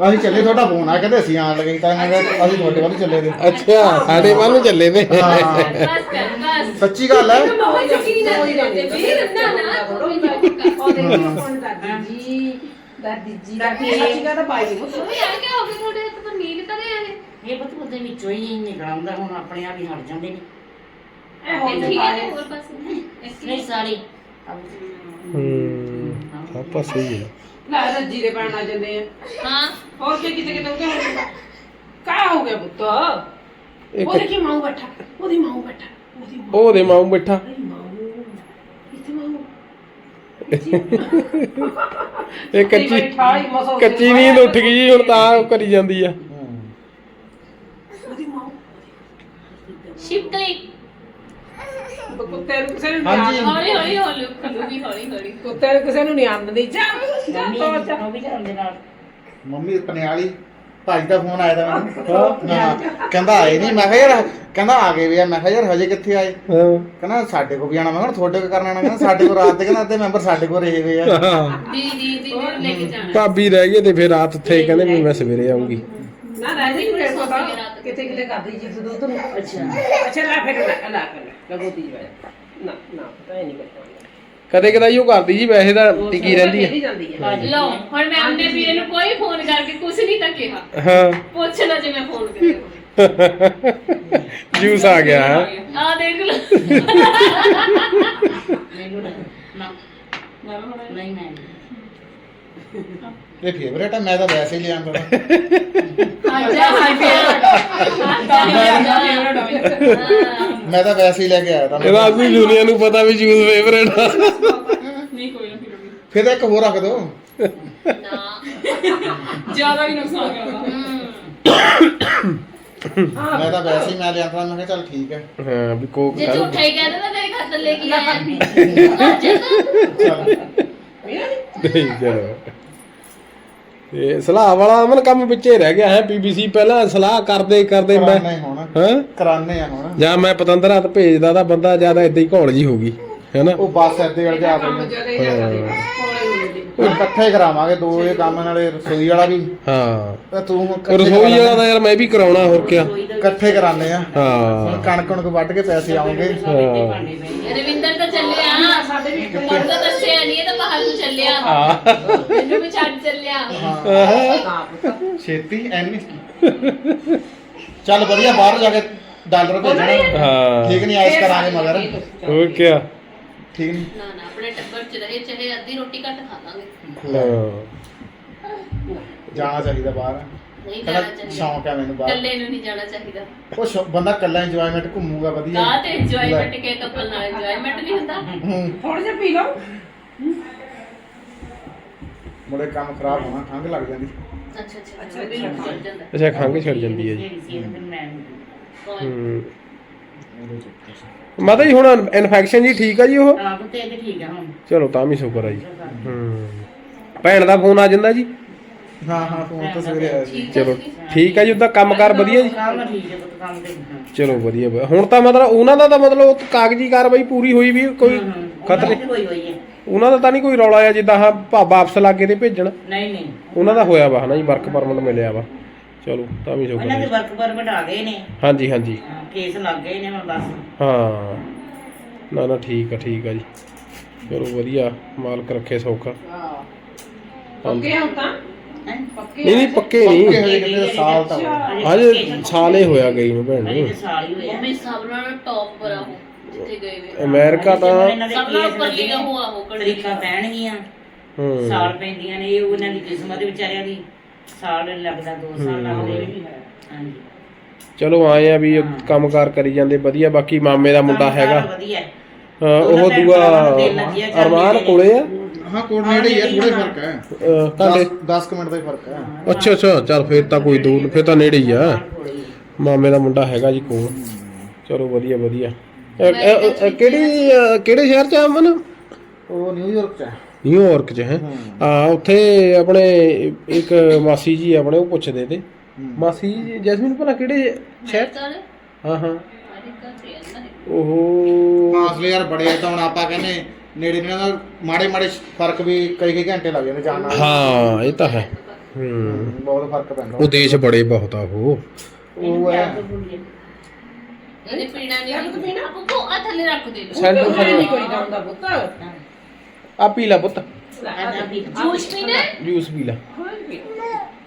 ਅਸੀਂ ਚੱਲੇ ਤੁਹਾਡਾ ਫੋਨ ਆ ਕਹਿੰਦੇ ਅਸੀਂ ਆਣ ਲੱਗੇ ਤਾਂ ਅਸੀਂ ਤੁਹਾਡੇ ਵੱਲ ਚੱਲੇ ਤੇ। ਅੱਛਾ ਸਾਡੇ ਵੱਲ ਨੂੰ ਚੱਲੇ ਨੇ। ਹਾਂ। ਬਸ ਕਰ ਬਸ। ਸੱਚੀ ਗੱਲ ਹੈ। ਬਹੁਤ ਯਕੀਨ ਹੈ ਵੀਰ ਨਾ ਨਾ ਕੋਈ ਨਾ ਉਹਦੇ ਫੋਨ ਦਾਦੀ ਜੀ ਦਾਦੀ ਜੀ ਦਾਦੀ ਸੱਚੀ ਗੱਲ ਤਾਂ ਪਾਈ ਦੀ ਉਹ ਕੀ ਹੋ ਗਿਆ ਤੁਹਾਡੇ ਹੱਥ ਤੋਂ ਨੀਲ ਤਾਂ ਨਹੀਂ ਆਏ? ਇਹ ਪਤਾ ਉਹਦੇ ਵਿੱਚੋਂ ਹੀ ਨਿਕਲਦਾ ਹੁਣ ਆਪਣੇ ਆਪ ਹੀ ਹਟ ਜਾਂਦੇ ਨੇ। ਇਹ ਹੁਣ ਠੀਕ ਹੈ ਹੋਰ ਪਾਸੇ ਨਹੀਂ ਸਾਰੇ ਹੂੰ ਆਪਾਂ ਸਹੀ ਹੈ। ਲੈ ਰੱਜੀ ਦੇ ਪੈਣ ਆ ਜਾਂਦੇ ਆ। ਹਾਂ। ਹੋਰ ਕੀ ਕਿਤੇ ਕਿਤੇ ਉਹਦੇ ਹੋ ਕਾ ਹੋ ਗਿਆ ਪੁੱਤ? ਉਹਦੇ ਕੀ ਮਾਂ ਬੈਠਾ? ਉਹਦੀ ਮਾਂ ਬੈਠਾ। ਉਹਦੀ ਮਾਂ ਦੇ ਬੈਠਾ। ਇਹ ਕੱਚੀ ਕੱਚੀ ਨੀਂਦ ਉੱਠ ਗਈ ਜੀ ਹੁਣ ਤਾਂ ਉਹ ਕਰੀ ਜਾਂਦੀ ਆ। ਮਾਂ। ਸ਼ਿਵਤਰੀ ਕੁੱਤੇ ਨੂੰ ਕਿਸੇ ਨੂੰ ਹਾਂਜੀ। ਨਹੀਂ ਹੌਲੀ ਹੌਲੀ ਹੌਲੀ ਹੌਲੀ ਹੌਲੀ। ਕੁੱਤੇ ਨੂੰ ਕਿਸੇ ਨੂੰ ਨਹੀਂ ਆਉਂਦੀ। ਜਾ ਜਾ ਮੰਮੀ ਤੋਰ ਜਾ। ਉਹ ਵੀ ਜਾਂਦੇ ਨਾਲ। ਮੰਮੀ ਪਨਿਆਲੀ। ਭਾਜੀ ਦਾ ਫੋਨ ਆਇਆ ਤਾਂ ਮੈਨੂੰ ਹਾਂ ਕਹਿੰਦਾ ਆਏ ਨਹੀਂ ਮੈਂ ਕਿਹਾ ਯਾਰ ਕਹਿੰਦਾ ਆ ਗਏ ਵੀ ਆ। ਮੈਂ ਕਿਹਾ ਯਾਰ ਹਜੇ ਕਿੱਥੇ ਆਏ? ਹਾਂ। ਕਹਿੰਦਾ ਸਾਡੇ ਕੋਲ ਵੀ ਆਣਾ ਮੈਂ ਕਿਹਾ ਤੁਹਾਡੇ ਕੋਲ ਕਰਨਾ ਕਹਿੰਦਾ ਸਾਡੇ ਕੋਲ ਰਾਤ ਦੇ ਕਹਿੰਦਾ ਅੱਧੇ ਮੈਂਬਰ ਸਾਡੇ ਕੋਲ ਰਹੇ ਹੋਏ ਆ। ਦੀ ਦੀ ਦੀ ਨੂੰ ਲੈ ਕੇ ਜਾਣਾ। ਭਾਬੀ ਰਹਿ ਗਏ ਤੇ ਫਿਰ ਰਾਤ ਉੱਥੇ ਕਹਿੰਦੇ ਵੀ ਮੈਂ ਸਵੇਰੇ ਆਉਂਗੀ ਨਾ ਨਾ ਜੀ ਫਿਰ ਪਤਾ ਕਿਤੇ ਕਿਤੇ ਕਰਦੀ ਜੀ ਜਦੋਂ ਤੂੰ? ਅੱਛਾ। ਅੱਛਾ ਲੈ ਫਿਰ ਲੈ ਲੈ ਕਰ ਲਗੋ ਦੀ ਜਾ। ਨਾ ਨਾ ਪਤਾ ਨਹੀਂ ਕਰਦਾ ਕਦੇ ਕਦਾਈ ਉਹ ਕਰਦੀ ਜੀ ਵੈਸੇ ਤਾਂ ਟਿਕੀ ਰਹਿੰਦੀ ਨਹੀਂ ਹੈ ਲਓ ਹੁਣ ਮੈਂ ਆਪਣੇ ਵੀਰੇ ਨੂੰ ਕੋਈ ਫੋਨ ਕਰਕੇ ਕੁਝ ਨਹੀਂ ਤਾਂ ਕਿਹਾ ਹਾਂ। ਪੁੱਛ ਲਓ ਜੇ ਮੈਂ ਫੋਨ ਕਰਿਆ ਜੂਸ ਆ ਗਿਆ। ਹੈ ਆ ਦੇਖ ਲਓ। ਮੈਨੂੰ ਨਾ ਨਾ। ਨਹੀਂ ਮੈਂ ਇਹ ਫੇਵਰੇਟ ਆ ਮੈਂ ਤਾਂ ਵੈਸੇ ਹੀ ਲਿਆਂਦਾ ਆਜਾ ਆਜਾ ਮੈਂ ਤਾਂ ਵੈਸੇ ਹੀ ਲੈ ਕੇ ਆਇਆ ਤਾਂ ਇਹਦਾ ਦੁਨੀਆ ਨੂੰ ਪਤਾ ਵੀ ਜੂਸ ਫੇਵਰੇਟ ਆ। ਫਿਰ ਤਾਂ ਇੱਕ ਹੋਰ ਰੱਖ ਦੋ। ਨਾ। ਜ਼ਿਆਦਾ ਹੀ ਨੁਕਸਾਨ ਕਰਦਾ। ਮੈਂ ਤਾਂ ਵੈਸੇ ਹੀ ਮੈਂ ਲਿਆਂਦਾ ਮੈਂ ਕਿਹਾ ਚੱਲ ਠੀਕ ਹੈ। ਹਾਂ ਵੀ ਕੋਕ ਜੇ ਝੂਠਾ ਹੀ ਕਹਿੰਦਾ ਤਾਂ ਮੇਰੇ ਖਾਤਰ ਲੈ ਕੇ ਆਇਆ। ਚੱਲ। ਨਹੀਂ ਚਲੋ। ਇਹ ਸਲਾਹ ਵਾਲਾ ਅਮਨ ਕੰਮ ਵਿੱਚੇ ਰਹਿ ਗਿਆ ਹੈ ਪੀਬੀਸੀ ਪਹਿਲਾਂ ਸਲਾਹ ਕਰਦੇ ਕਰਦੇ ਮੈਂ ਕਰਾਨੇ ਹੁਣ ਹਾਂ? ਕਰਾਨੇ ਆ ਹੁਣ। ਜਾਂ ਮੈਂ ਪਤੰਦਰਾ ਤੇ ਭੇਜਦਾ ਤਾਂ ਬੰਦਾ ਜ਼ਿਆਦਾ ਇਦਾਂ ਹੀ ਘੋਲ ਜੀ ਹੋ ਗਈ ਹੈਨਾ ਉਹ ਬੱਸ ਇੱਦੇ ਵਾਲ ਜਾ ਹੀ। ਇਕੱਠੇ ਕਰਾਵਾਂਗੇ ਦੋ ਇਹ ਕੰਮ ਨਾਲੇ ਰਸੋਈ ਵਾਲਾ ਵੀ। ਹਾਂ। ਤੇ ਤੂੰ ਹੁਣ ਉਹ ਇਕੱਠੇ ਰਸੋਈ ਵਾਲਾ ਤਾਂ ਯਾਰ ਮੈਂ ਵੀ ਕਰਾਉਣਾ ਹੋਰ ਕਿਆ। ਇਕੱਠੇ ਕਰਾਨੇ ਆ। ਹੁਣ ਹਾਂ ਕਣਕ ਕਣਕ ਵੱਢ ਕੇ ਪੈਸੇ ਆਉਂਗੇ ਹਾਂ। ਰਵਿੰਦਰ ਤਾਂ ਚੱਲਿਆ। ਸਾਡੇ ਵੀ ਤੁਹਾਨੂੰ ਤਾਂ ਦੱਸਿਆ ਨਹੀਂ ਇਹ ਤਾਂ ਬਾਹਰ ਨੂੰ ਚੱਲਿਆ। ਮੈਨੂੰ ਵੀ ਛੱਡ ਚੱਲਿਆ। ਹਾਂ। ਪੁੱਤ ਛੇਤੀ ਐਨੀ ਚੱਲ ਵਧੀਆ ਬਾਹਰ ਜਾ ਕੇ ਡਾਲਰ ਭੇਜਣਾ। ਹਾਂ। ਠੀਕ ਨਹੀਂ ਆਇਸ ਕਰਾਂਗੇ ਮਗਰ। ਹੋਰ ਕਿਆ। ਠੀਕ ਨਹੀਂ ਨਾ ਨਾ ਆਪਣੇ ਟੱਬਰ ਚ ਰਹੇ ਚਾਹੇ ਅੱਧੀ ਰੋਟੀ ਘੱਟ ਖਾ ਲਾਂਗੇ। ਹਾਂ ਜਾਣਾ ਚਾਹੀਦਾ ਬਾਹਰ। ਨਹੀਂ ਕਹਿੰਦਾ ਜਾਣਾ ਚਾਹੀਦਾ। ਸ਼ੌਂਕ ਹੈ ਮੈਨੂੰ ਬਾਹਰ। ਇਕੱਲੇ ਨੂੰ ਨਹੀਂ ਜਾਣਾ ਚਾਹੀਦਾ। ਉਹ ਸ਼ੌ- ਬੰਦਾ ਕੱਲਾ ਇੰਜੋਇਮੈਂਟ ਘੁੰਮੂਗਾ ਵਧੀਆ। ਕਾ ਤੇ ਇੰਜੋਇਮੈਂਟ ਕੇ ਕਪਲ ਨਾਲ ਇੰਜੋਇਮੈਂਟ ਨਹੀਂ ਹੁੰਦਾ। ਹੂੰ। ਥੋੜਾ ਜਿਹਾ ਪੀ ਲਓ। ਮੁੜੇ ਕੰਮ ਖਰਾਬ ਹੋਣਾ ਠੰਡ ਲੱਗ ਜਾਂਦੀ। ਅੱਛਾ ਅੱਛਾ ਅੱਛਾ ਵੀ ਲੱਗ ਜਾਂਦਾ। ਅੱਛਾ ਖੰਘ ਛੱਡ ਜਾਂਦੀ ਹੈ ਜੀ। ਮੈਂ ਕੌਣ? ਹੂੰ ਮਾਤਾ ਜੀ ਹੁਣ ਇਨਫੈਕਸ਼ਨ ਜੀ ਠੀਕ ਆ ਜੀ ਉਹ? ਆਪ ਤੇ ਤੇ ਠੀਕ ਆ ਹੁਣ। ਚਲੋ ਤਾਂ ਵੀ ਸ਼ੁਕਰ ਆ ਜੀ। ਹੂੰ। ਭੈਣ ਦਾ ਫੋਨ ਆ ਜਾਂਦਾ ਜੀ? ਹਾਂ ਹਾਂ ਫੋਨ ਤਾਂ ਸਵੇਰੇ ਆਇਆ ਸੀ। ਠੀਕ ਹੈ ਚਲੋ? ਠੀਕ ਆ ਜੀ ਉਹਦਾ ਕੰਮਕਾਰ ਵਧੀਆ ਜੀ? ਕੰਮ ਠੀਕ ਹੈ ਪੁੱਤ ਕੰਮ ਤੇ ਹਾਂ ਚਲੋ ਵਧੀਆ। ਹੁਣ ਤਾਂ ਮਤਲਬ ਉਹਨਾਂ ਦਾ ਤਾਂ ਮਤਲਬ ਉਹ ਕਾਗਜ਼ੀ ਕਾਰਵਾਈ ਪੂਰੀ ਹੋਈ ਵੀ ਕੋਈ ਖਤਰੇ? ਨਹੀਂ ਹੋਈ ਹੋਈ ਹੈ ਉਹਨਾਂ ਦਾ ਤਾਂ ਨਹੀਂ ਕੋਈ ਰੌਲਾ ਆ ਜਿੱਦਾਂ ਹਾਂ ਭਾ- ਵਾਪਸ ਲੱਗੇ ਤੇ ਭੇਜਣ? ਨਹੀਂ ਨਹੀਂ। ਉਹਨਾਂ ਦਾ ਹੋਇਆ ਵਾ ਹਨਾ ਜੀ ਵਰਕ ਪਰਮਿਟ ਮਿਲਿਆ ਵਾ। ਚਲੋ ਤਾਂ ਵੀ ਸ਼ੁਕਰ ਉਹਨਾਂ ਆ ਦੇ। ਵਰਕ ਪਰਮਿਟ ਆ ਗਏ ਨੇ। ਹਾਂਜੀ ਹਾਂਜੀ। ਹਾਂ, ਕੇਸ ਲੱਗ ਗਏ ਨੇ ਹੁਣ ਬਸ। ਹਾਂ। ਨਾ ਨਾ ਠੀਕ ਆ ਠੀਕ ਆ ਜੀ। ਚਲੋ ਵਧੀਆ। ਮਾਲਕ ਰੱਖੇ ਸੌਖਾ। ਓਕੇ ਹੁਣ ਤਾਂ? ਪੱਕੇ ਨਹੀਂ ਨਹੀਂ ਪੱਕੇ ਪੱਕੇ ਨਹੀਂ ਹਜੇ ਸਾਲ ਤਾਂ ਹੋਇਆ। ਅਜੇ ਸਾਲੇ ਹੋਇਆ ਗਈ ਨੂੰ ਭੈਣ ਨੂੰ ਤਾਂ ਸਾਲ ਹੀ ਹੋਇਆ ਮੈਂ ਸਭ ਨਾਲ ਟੌਪ ਪਰ ਆਹੋ ਜਿੱਥੇ ਗਏ ਵੇ ਅਮਰੀਕਾ ਤਾਂ ਇਹਨਾਂ ਦੇ ਸਭ ਨਾਲ ਕੇਸ ਉੱਪਰ ਲੱਗੇ ਲਿਖਿਆ ਨੇ, ਹੋਆ ਉਹ ਕੜੀ ਤਰੀਕਾਂ ਪੈਣਗੀਆਂ। ਹੂੰ। ਸਾਲ ਪੈਂਦੀਆਂ ਨੇ ਇਹ ਉਹਨਾਂ ਦੀ ਕਿਸਮਤ ਵਿਚਾਰਿਆਂ ਦੀ। ਸਾਲ ਲੱਗਦਾ ਦੋ ਸਾਲ ਲੱਗਦੇ ਹਾਂਜੀ। ਚਲੋ ਆਏ ਆ ਵੀ ਕੰਮਕਾਰ ਕਰੀ ਜਾਂਦੇ ਵਧੀਆ ਬਾਕੀ ਮਾਮੇ ਦਾ ਮੁੰਡਾ ਹੈਗਾ। ਵਧੀਆ ਹੈ। ਉਹ ਦੂਆ ਅਰਮਾਨ ਕੋਲੇ ਆ? ਹਾਂ ਕੋਡ ਨੇੜੇ ਹੀ ਹੈ ਥੋੜੇ ਫ਼ਰਕ ਹੈ। ਅਹ, ਘੰਟੇ 10 ਮਿੰਟ ਦਾ ਹੀ ਫ਼ਰਕ ਹੈ। ਅੱਛਾ ਅੱਛਾ ਚੱਲ ਫੇਰ ਤਾਂ ਕੋਈ ਦੂਰ ਫੇਰ ਤਾਂ ਨੇੜੇ ਹੀ ਆ। ਮਾਮੇ ਦਾ ਮੁੰਡਾ ਹੈਗਾ ਜੀ ਕੋਲ। ਚਲੋ ਵਧੀਆ ਵਧੀਆ। ਅਹ, ਅਹ, ਅਹ, ਕਿਹੜੀ ਅਹ, ਕਿਹੜੇ ਸ਼ਹਿਰ ਚ ਆ ਅਮਨ? ਉਹ ਨਿਊਯਾਰਕ ਚ ਹੈ। ਨਿਊਯਾਰਕ ਚ ਹੈ। ਹਾਂ। ਉੱਥੇ ਆਪਣੇ ਇੱਕ ਮਾਸੀ ਜੀ ਆਪਣੇ ਉਹ ਪੁੱਛਦੇ ਤੇ। ਮਾਸੀ ਜੀ ਜੈਸਮੀਨ ਭਲਾ ਕਿਹੜੇ ਸ਼ਹਿਰ ਹਾਂ ਹਾਂ। ਉਹ ਫਾਸਲੇ ਯਾਰ ਬੜੇ ਆ ਤਾਂ ਹੁਣ ਆਪਾਂ ਕਹਿੰਦੇ ਨੇੜੇ ਨੇੜੇ ਨਾਲ ਮਾੜੇ ਮਾੜੇ ਫ਼ਰਕ ਵੀ ਕਈ ਕਈ ਘੰਟੇ ਲੱਗ ਜਾਂਦੇ ਜਾਣ ਨਾਲ। ਹਾਂ ਇਹ ਤਾਂ ਹੈ। ਹੂੰ। ਬਹੁਤ ਫ਼ਰਕ ਪੈਂਦਾ। ਉਹ ਦੇਸ਼ ਬੜੇ ਬਹੁਤ ਆ ਉਹ। ਉਹ ਹੈ। ਇਹਨੇ ਪੀਣਾ ਨਹੀਂ ਪੀਣਾ। ਉਹ ਆ ਥੱਲੇ ਰੱਖ ਦੇ। ਸੈਂਟਰ ਨਹੀਂ ਕੋਈ ਜਾਂਦਾ ਪੁੱਤ। ਆ ਪੀ ਲੈ ਪੁੱਤ। ਜੂਸ ਪੀਣਾ ਹੈ? ਜੂਸ ਪੀ ਲੈ।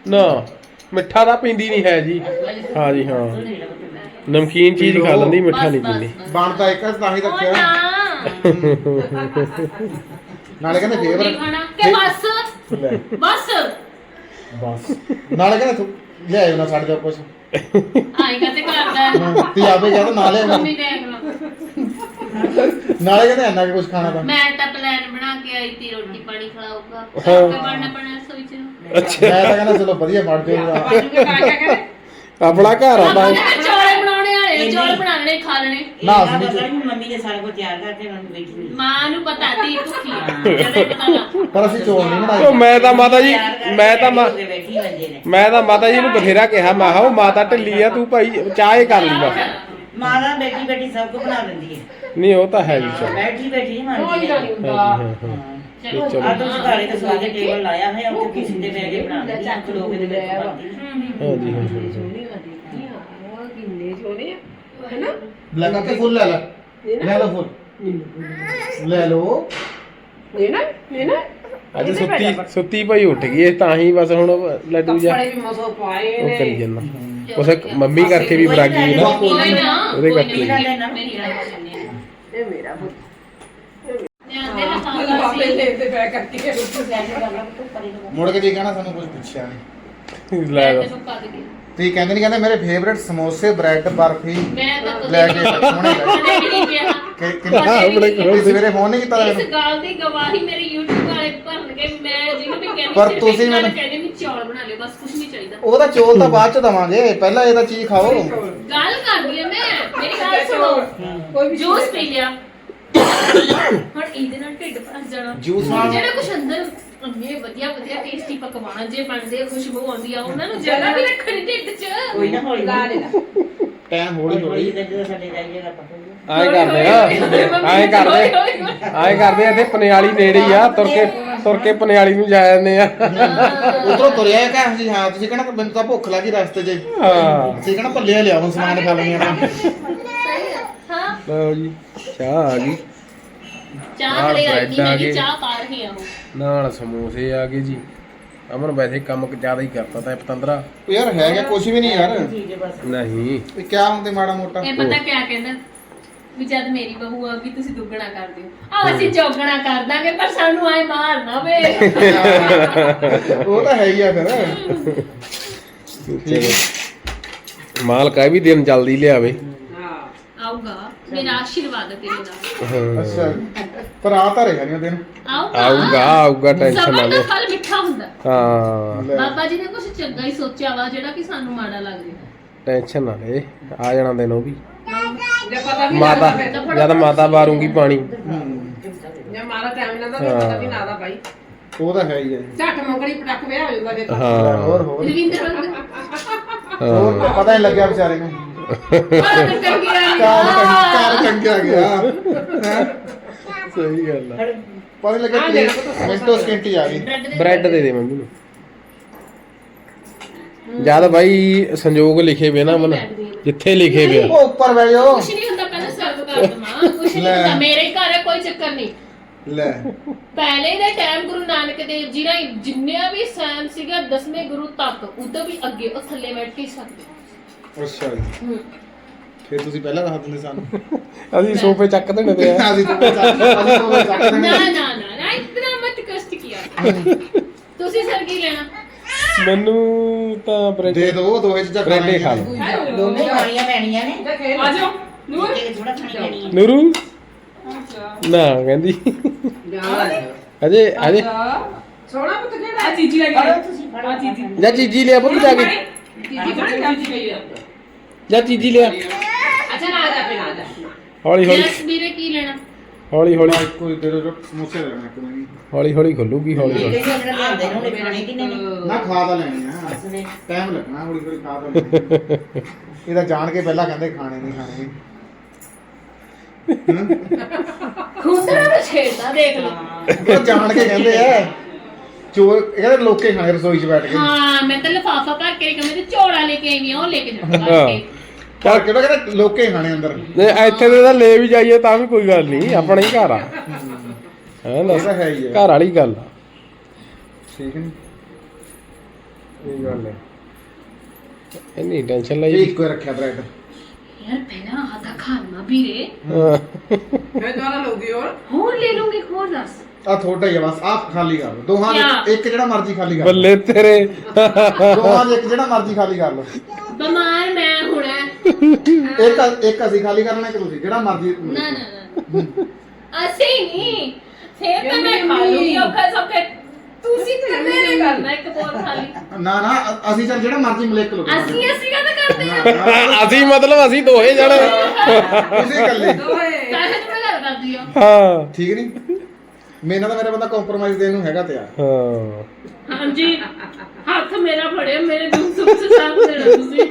ਨਾ ਮਿੱਠਾ ਤਾਂ ਪੀਂਦੀ ਨਹੀਂ ਹੈ ਜੀ। ਹਾਂ ਜੀ ਹਾਂ। ਨਮਕੀਨ ਚੀਜ਼ ਖਾ ਲੈਂਦੀ ਮਿੱਠਾ ਨਹੀਂ ਪੀਂਦੀ। ਬਣਦਾ ਇੱਕ ਤਾਂ ਹੀ ਰੱਖਿਆ ਨਾਲੇ ਕਹਿੰਦੇ ਨਹੀਂ ਫੇਵਰ ਖਾਣਾ? ਕਿ ਬਸ? ਲੈ। ਬਸ। ਬਸ। ਨਾਲੇ ਕਹਿੰਦੇ ਤੂੰ ਲਿਆਇਓ ਨਾ ਛੱਡ ਜਾ ਕੁਛ। ਆਏਗਾ ਤੇ ਕਰਦਾ ਤੀ ਆਪੇ ਕਹਿੰਦਾ ਨਾ ਲਿਆ ਮੰਮੀ ਦੇਖ ਲਓ। ਨਾਲੇ ਕਹਿੰਦੇ ਇੰਨਾ ਕਿ ਕੁਛ ਖਾਣਾ ਤਾਂ। ਮੈਂ ਤਾਂ ਪਲਾਨ ਬਣਾ ਕੇ ਆਈ ਤੀ ਰੋਟੀ ਪਾਣੀ ਖਿਲਾਊਗਾ। ਹਾਂ। ਤੇ ਬਣਨਾ ਪਣਾ ਸੋਈ ਚ। ਅੱਛਾ। ਮੈਂ ਤਾਂ ਕਹਿੰਦਾ ਚਲੋ ਵਧੀਆ ਬਣ ਜਾਊਗਾ। ਕੇ ਕਾ ਆਪਣਾ ਘਰ ਆ ਤਾਂ ਨੇ ਚੌਲੇ ਬਣਾਉਣੇ ਵਾਲੇ ਚੌਲ ਬਣਾਉਣੇ ਖਾ ਲੈਣੇ। ਨਾ, ਮੰਮੀ ਨੇ ਸਾਰਾ ਕੁਝ ਤਿਆਰ ਕਰਕੇ ਮੈਨੂੰ ਬੈਠੀ ਮਾਂ ਨੂੰ ਪਤਾ ਤੀ ਭੁੱਖੀ ਆ। ਜਦੋਂ ਪਤਾ ਲੱਗ ਪਰ ਅਸੀਂ ਚੋਲ ਨਹੀਂ ਉਹ ਬਣਾਏ ਮੈਂ ਤਾਂ ਮਾਤਾ ਜੀ ਮੈਂ ਤਾਂ ਮਾ- ਬੈਠੀ ਬੈਠੀ ਬੰਦੇ ਨੇ। ਮੈਂ ਤਾਂ ਮਾਤਾ ਜੀ ਨੂੰ ਬਥੇਰਾ ਕਿਹਾ ਮੈਂ ਕਿਹਾ ਉਹ ਮਾਤਾ ਢਿੱਲੀ ਆ ਤੂੰ ਭਾਈ ਚਾਹ ਹੀ ਕਰ ਲਈ ਬਸ। ਮਾਂ ਦਾ ਬੈਠੀ ਬੈਠੀ ਸਭ ਕੁਝ ਬਣਾ ਦਿੰਦੀ ਹੈ। ਨਹੀਂ ਉਹ ਤਾਂ ਹੈ ਜੀ ਚਲੋ। ਬੈਠੀ ਬੈਠੀ ਕੋਈ ਮੰਨਦੀ ਨਾ ਨਹੀਂ ਹੁੰਦਾ। ਹਾਂ ਹਾਂ ਚਲੋ। ਚਲੋ। ਆ ਤਾਂ ਸਵਾਦ ਦੇ ਟੇਬਲ ਲਾਇਆ ਹੈ ਉੱਥੇ ਕਿਸੇ ਦੇ ਬਹਿ ਕੇ ਬਣਾ ਦਿੰਦੀ ਹੈ ਲੋਕ ਦੇ ਵਿੱਚ ਬਣਦੀ ਹੈ। ਹਾਂ ਜੀ ਹਾਂ। ਹਾਂ ਸੋਹਣੀ ਲੱਗਦੀ ਆ। ਉਹ ਕਿੰਨੇ ਸੋਹਣੇ ਆ। ਹੈਨਾ? ਲੈ ਕੇ ਫੁੱਲ ਲੈ ਲੈ। ਲੈ ਲਓ ਫੁੱਲ। ਲੈ ਲਓ। ਲੈਣਾ ਲੈਣਾ ਅੱਜ ਸੁੱਤੀ ਸੁੱਤੀ ਭਾਈ ਉੱਠ ਗਈ ਇਹ ਤਾਂ ਹੀ ਬਸ ਹੁਣ ਲੱਡੂ ਜਾ ਕੱਪੜੇ ਵੀ ਮਸੋ ਪਾਏ ਉਹ ਨੇ। ਕਰੀ ਜਾਂਦਾ। ਉਸ ਮੰਮੀ ਕਰਕੇ ਵੀ ਫਰਾਗੀ ਹੈ ਨਾ ਨਾ। ਉਹਦੇ ਕਰਕੇ। ਨਾ ਮੇਰੀ ਗੱਲ ਇਹ ਮੇਰਾ ਪੁੱਤ। ਜਾਂਦੇ ਨਾ ਬਾਪੇ ਖਾਂਦਾ ਸੀ ਲੈ ਤੇ ਬੈ ਕਰਕੇ ਮੁੜ ਕੇ ਜੀ ਕਹਿਣਾ ਸਾਨੂੰ ਕੁਝ ਪੁੱਛਿਆ ਨਹੀਂ ਲੈ ਲਓ। ਤੈਨੂੰ ਕੱਢ ਕੇ ਤੁਸੀਂ ਕਹਿੰਦੇ ਨਹੀਂ ਕਹਿੰਦੇ ਮੇਰੇ ਫੇਵਰੇਟ ਸਮੋਸੇ ਬ੍ਰੈਡ ਬਰਫੀ ਮੈਂ ਤਾਂ ਕਦੇ ਲੈ ਕੇ ਹੁਣੇ ਲੈ ਵੀ ਨਹੀਂ ਕਿਹਾ। ਕਿ ਕਿੰਨਾ ਆਪਣੇ ਕੋਲ ਤੁਸੀਂ ਸਵੇਰੇ ਫੋਨ ਨਹੀਂ ਕੀਤਾ ਇਸ ਮੈਨੂੰ। ਗੱਲ ਦੀ ਗਵਾਹੀ ਮੇਰੇ YouTube ਵਾਲੇ ਭਰਨਗੇ ਮੈਂ ਜਿਹਨੂੰ ਵੀ ਕਹਿੰਦੀ ਪਰ ਤੁਸੀਂ ਮੈਨੂੰ- ਕਹਿੰਦੀ ਵੀ ਚੌਲ ਬਣਾ ਲਿਓ ਬਸ ਕੁਝ ਨਹੀਂ ਚਾਹੀਦਾ ਉਹ ਤਾਂ ਚੋਲ ਤਾਂ ਬਾਅਦ ਚ ਦਵਾਂਗੇ ਪਹਿਲਾਂ ਇਹ ਤਾਂ ਚੀਜ਼ ਖਾਓ। ਗੱਲ ਕਰਦੀ ਆ ਮੈਂ ਮੇਰੀ ਗੱਲ ਸੁਣੋ। ਕੋਈ ਵੀ ਜੂਸ ਪੀ ਲਿਆ। ਹੁਣ ਇਹਦੇ ਨਾਲ ਢਿੱਡ ਭਰ ਜਾਣਾ। ਜੂਸ ਨਾਲ ਜਿਹੜੇ ਕੁਛ ਅੰਦਰ ਅੰਨੇ ਵਧੀਆ ਵਧੀਆ ਟੇਸਟੀ ਪਕਵਾਨ ਜੇ ਬਣਦੇ ਆ ਖੁਸ਼ਬੂ ਆਉਂਦੀ ਆ ਉਹਨਾਂ ਨੂੰ ਜਗ੍ਹਾ ਵੀ ਰੱਖਣੀ ਢਿੱਡ 'ਚ। ਕੋਈ ਨਾ ਹੌਲੀ ਲਾ ਲੈ ਟਾਈਮ ਹੌਲੀ ਹੌਲੀ। ਹੌਲੀ ਜਦੋਂ ਸਾਡੇ ਜਾਈਏਗਾ ਪਤਾ ਆਏ ਕਰਦੇ ਆ। ਆਏ ਕਰਦੇ। ਆਏ ਕਰਦੇ ਆ ਇੱਥੇ ਪਨਿਆਲੀ ਨੇੜੇ ਹੀ ਆ ਤੁਰ ਕੇ ਤੁਰ ਕੇ ਪਨਿਆਲੀ ਨੂੰ ਜਾ ਜਾਂਦੇ ਆ। ਉਧਰੋਂ ਤੁਰਿਆ ਕਾ ਜੀ ਹਾਂ ਤੁਸੀਂ ਕਹਣਾ ਮੈਨੂੰ ਤਾਂ ਭੁੱਖ ਲੱਗੀ ਰਸਤੇ 'ਚ। ਹੀ। ਅਸੀਂ ਕਹਣਾ ਭੱਲੇ ਲਿਆ ਹੁਣ ਸਮਾਨ ਖਾ ਲੈਣੇ ਆਪਾਂ ਹਾਂ। ਲਓ ਜੀ ਚਾਹ ਆ ਗਈ। ਚਾਹ ਨਾਲ ਆਈ bread ਨਹੀਂ ਆ ਹੈਗੀ ਗਏ। ਚਾਹ ਪਾ ਰਹੀ ਆ ਉਹ। ਨਾਲ ਸਮੋਸੇ ਆ ਗਏ ਜੀ। ਅਮਨ ਵੈਸੇ ਕੰਮ ਜ਼ਿਆਦਾ ਹੀ ਕਰਤਾ ਤਾਂ ਇਹ ਪਤੰਦਰਾ। ਉਹ ਯਾਰ ਹੈ ਕਿਆ ਕੁਝ ਵੀ ਨਹੀਂ ਯਾਰ। ਚੀਜ਼ ਹੈ ਬਸ ਨਹੀਂ। ਇਹ ਕਿਆ ਹੁੰਦੇ ਮਾੜਾ ਮੋਟਾ? ਇਹ ਪਤਾ ਕਿਆ ਕਹਿੰਦਾ? ਵੀ ਜਦ ਮੇਰੀ ਬਹੂ ਆਗੀ ਤੁਸੀਂ ਦੁੱਗਣਾ ਕਰ ਦਿਓ। ਆ ਅਸੀਂ ਚੌਗਣਾ ਕਰ ਦਾਂਗੇ ਪਰ ਸਾਨੂੰ ਆਏ ਮਾਰ ਨਾ ਵੇ। ਉਹ ਤਾਂ ਹੈ ਹੀ ਆ ਫਿਰ। ਚਲੋ। ਮਾਲਕ ਇਹ ਵੀ ਦਿਨ ਜਲਦੀ ਲਿਆਵੇ। ਹਾਂ ਆਊਗਾ। ਮੇਰਾ ਆਸ਼ੀਰਵਾਦ ਹੈ ਤੇਰੇ ਨਾਲ। ਹਾਂ। ਅੱਛਾ ਪਰ ਆ ਤਾਂ ਰਿਹਾ ਨਹੀਂ ਦਿਨ ਆਊਗਾ। ਆਊਗਾ ਆਊਗਾ ਟੈਨਸ਼ਨ ਨਾ ਸਬਰ ਲੈ ਦਾ ਫਲ ਮਿੱਠਾ ਹੁੰਦਾ। ਹਾਂ। ਲੈ। ਬਾਬਾ ਜੀ ਨੇ ਕੁਝ ਚੰਗਾ ਹੀ ਸੋਚਿਆ ਵਾ ਜਿਹੜਾ ਕਿ ਸਾਨੂੰ ਮਾੜਾ ਲੱਗ ਰਿਹਾ। ਟੈਨਸ਼ਨ ਨਾ ਲੈ ਆ ਜਾਣਾ ਦਿਨ ਉਹ ਵੀ। ਜੇ ਪਤਾ ਵੀ ਮਾਤਾ ਜਦ ਮਾਤਾ ਬਾਰੂਗੀ ਪਾਣੀ। ਜੇ ਮਾਰਾ ਟਾਈਮ ਨਾ ਦਾ ਫਿਰ ਪਤਾ ਵੀ ਨਾ ਦਾ ਬਾਈ। ਉਹ ਤਾਂ ਹੈ ਹੀ ਆ ਝੱਟ ਮੰਗਣੀ ਪਟਕ ਵਿਆਹ ਹੋ ਜਾਂਦਾ ਫਿਰ ਤਾਂ। ਹਾਂ। ਹੋਰ ਹੋਰ। ਰਵਿੰਦਰ ਰੰਗ ਹੋਰ ਹਾਂ ਪਤਾ ਨਹੀਂ ਲੱਗਿਆ ਵਿਚਾਰੇ ਨੂੰ। ਨਿਕਲ ਗਿਆ ਕਾਰ ਕਾਰ ਚੰਗਿਆ ਗਿਆ ਹੈਂ? ਸਹੀ ਗੱਲ ਆ। ਪਤਾ ਨਹੀਂ ਲੱਗਿਆ ਪਲੇਟ ਮਿੰਟੋ ਸਕਿੰਟੀ ਆ ਗਈ ਬ੍ਰੈਡ ਦੇ ਦੇ ਮੰਮੀ ਨੂੰ। ਜਦ ਬਾਈ ਸੰਜੋਗ ਲਿਖੇ ਵੇ ਨਾ ਮਨ ਜਿੱਥੇ ਲਿਖੇ ਵੇ। ਉਹ ਉੱਪਰ ਬਹਿ ਜਾਓ। ਕੁਛ ਨਹੀਂ ਹੁੰਦਾ ਪਹਿਲਾਂ ਸਰਵ ਕਰ ਦਮਾ ਕੁਛ ਨਹੀਂ ਲੈ। ਹੁੰਦਾ ਮੇਰੇ ਘਰ ਹੈ ਕੋਈ ਚੱਕਰ ਨਹੀਂ। ਲੈ। ਪਹਿਲੇ ਦੇ ਟਾਈਮ ਗੁਰੂ ਨਾਨਕ ਦੇਵ ਜੀ ਦਾ ਜਿੰਨਿਆ ਵੀ ਸੈਨ ਸੀਗਾ ਦਸਵੇਂ ਗੁਰੂ ਤੱਕ ਉਦੋਂ ਵੀ ਅੱਗੇ ਉਹ ਥੱਲੇ ਬੈਠ ਕੇ ਹੀ ਸਕਦੇ ਅੱਛਾ ਜੀ। ਫਿਰ ਤੁਸੀਂ ਪਹਿਲਾਂ ਦੱਸ ਦਿੰਦੇ ਸਾਨੂੰ। ਅਸੀਂ ਸੋਫੇ ਚੱਕ ਦੇਣੇ ਤੇ ਆ। ਅਸੀਂ ਤਾਂ ਅਸੀਂ ਤਾਂ ਚੱਕ ਨਾ ਦਿੰਦੇ ਨਾ ਨਾ ਨਾ ਇਤਨਾ ਮਤ ਕਸ਼ਟ ਕੀਆ। ਤੁਸੀਂ ਸਰ ਕੀ ਲੈਣਾ? ਮੈਨੂੰ ਤਾਂ ਬ੍ਰੈਡ ਦੇ ਦੋ ਦੋਹੇ ਚੀਜ਼ਾਂ ਬ੍ਰੈਡੇ ਖਾ ਲਓ। ਦੋਨੇ ਖਾਣੀਆਂ ਪੈਣੀਆਂ ਨੇ। ਆ ਜਾਓ ਨੂਰ। ਇੱਕ ਥੋੜਾ ਖਾਣੀ ਪੈਣੀ। ਹੈ ਨੂਰੂ ਨਾ ਕਹਿੰਦੀ। ਅਜੇ ਅਜੇ ਸੋਹਣਾ ਪੁੱਤ ਕਿਹੜਾ ਆ ਚੀਜੀ ਲੱਗੀ ਫੜੋ ਤੁਸੀਂ ਫੜੋ ਆ ਚੀਜੀ। ਜਾਂ ਚੀਜੀ ਲਿਆ ਪੁੱਤ ਜਾ ਕੇ। ਚੀਜੀ ਬਣ ਚੀਜੀ ਗਈ ਆ। ਜਾਂ ਚੀਜੀ ਲਿਆ। ਅੱਛਾ ਨਾ ਆ ਜਾ ਪਹਿਲਾਂ ਆ ਜਾ ਹੌਲੀ ਹੌਲੀ। ਯਸ ਵੀਰੇ ਕੀ ਲੈਣਾ? ਹੌਲੀ ਹੌਲੀ। ਕੋਈ ਦੇ ਦੋ ਸਮੋਸੇ ਲੈਣੇ ਇੱਕ ਨਹੀਂ ਹੌਲੀ ਹੌਲੀ ਖੁੱਲੂਗੀ ਹੌਲੀ ਹੌਲੀ। ਨੇ ਉਹਨੇ ਖਾਣੇ ਕਿੰਨੇ ਨੇ? ਨਾ ਖਾ ਤਾਂ ਲੈਣੀ ਆ। ਅਸਲੇ ਟਾਈਮ ਲੱਗਣਾ ਹੌਲੀ ਹੌਲੀ ਖਾ ਤਾਂ ਲੈਣੀ ਇਹ ਤਾਂ ਜਾਣ ਕੇ ਪਹਿਲਾਂ ਕਹਿੰਦੇ ਖਾਣੇ ਨਹੀਂ ਖਾਣੇ। ਖੁੰਦਰਾ ਨੂੰ ਛੇੜਦਾ ਦੇਖ ਲਓ। ਉਹ ਜਾਣ ਕੇ ਕਹਿੰਦੇ ਆ ਚੋਰ ਇਹ ਕਹਿੰਦੇ ਲੋਕੇ ਖਾਣੇ ਰਸੋਈ 'ਚ ਬੈਠ ਕੇ। ਹਾਂ ਮੈਂ ਤਾਂ ਲਫਾਫਾ ਭਰ ਕੇ ਕਮੇ ਤੇ ਝੋਲਾ ਲੈ ਕੇ ਆਈ ਆ ਉਹ ਲੈ ਕੇ ਜਾਣਾ ਭਰ ਹਾਂ। ਕੇ ਪਰ ਕਿਹੜਾ ਕਹਿੰਦੇ ਲੋਕੇ ਖਾਣੇ ਅੰਦਰ? ਨਹੀਂ ਇੱਥੇ ਤੇ ਤਾਂ ਲੈ ਵੀ ਜਾਈਏ ਤਾਂ ਵੀ ਕੋਈ ਗੱਲ ਨਹੀਂ ਆਪਣਾ ਹੀ ਘਰ ਆ। ਹੈ ਨਾ? ਇਹ ਤਾਂ ਹੈ ਹੀ ਆ। ਘਰ ਵਾਲੀ ਗੱਲ ਆ। ਠੀਕ ਨਹੀਂ ਇਹ ਗੱਲ ਹੈ। ਇੰਨੀ ਟੈਨਸ਼ਨ ਇਹ ਲਈ ਇੱਕੋ ਹੀ ਰੱਖਿਆ ਬ੍ਰੈਡ ਯਾਰ ਪਹਿਲਾਂ ਆਹ ਤਾਂ ਖਾਣਾ ਵੀਰੇ। ਹਾਂ। ਮੈਂ ਦੁਆਰਾ ਲੋਗੀ ਹੋਰ। ਹੋਰ ਲੈ ਲੂੰਗੀ ਹੋਰ ਦੱਸ। ਆ ਥੋੜਾ ਹੀ ਆ ਬਸ ਆਪ ਖਾਲੀ ਕਰ ਲਓ। ਦੋਹਾਂ? ਦੇ ਇੱਕ ਜਿਹੜਾ ਮਰਜ਼ੀ ਖਾਲੀ ਕਰ ਲਓ। ਬੱਲੇ ਤੇਰੇ। ਦੋਹਾਂ ਦੇ ਇੱਕ ਜਿਹੜਾ ਮਰਜ਼ੀ ਖਾਲੀ ਕਰ ਲਓ। ਬਿਮਾਰ ਮੈਂ ਹੋਣਾ। ਇੱਕ ਇੱਕ ਅਸੀਂ ਖਾਲੀ ਕਰਨਾ ਇੱਕ ਤੁਸੀਂ ਜਿਹੜਾ ਮਰਜ਼ੀ ਨਾ ਨਾ ਨਾ। ਅਸੀਂ ਨਹੀਂ। ਫੇਰ ਤਾਂ ਮੈਂ ਖਾ ਲੂੰਗੀ ਔਖਾ ਸੌਖੇ। ਤੁਸੀਂ ਤਾਂ ਮੇਰੇ ਕਰਨਾ ਇੱਕ ਬਹੁਤ ਖਾਲੀ। ਨਾ ਨਾ ਅ- ਅਸੀਂ ਚੱਲ ਜਿਹੜਾ ਮਰਜ਼ੀ ਮਲਿਕ ਲਓ। ਅਸੀਂ ਅਸੀਂ ਕਦ ਕਰਦੇ ਆ? ਨਾ, ਅਸੀਂ ਮਤਲਬ ਅਸੀਂ ਦੋਹੇ ਜਣੇ। ਤੁਸੀਂ ਇਕੱਲੇ। ਦੋਏ ਕਾਹੇ ਨੂੰ ਮੈਂ ਗੱਲ ਕਰਦੀ ਆ। ਹਾਂ। ਠੀਕ ਨਹੀਂ ਮੇਨਾ ਤਾਂ ਮੇਰਾ ਬੰਦਾ ਕੰਪਰੋਮਾਈਜ਼ ਦੇਣ ਨੂੰ ਹੈਗਾ ਤਿਆਰ ਹਾਂ। ਹਾਂਜੀ। ਹੱਥ ਮੇਰਾ ਫੜਿਆ ਮੇਰੇ ਦੁੱਖ ਸੁੱਖ ਚ ਸਾਥ ਦੇਣਾ ਤੁਸੀਂ।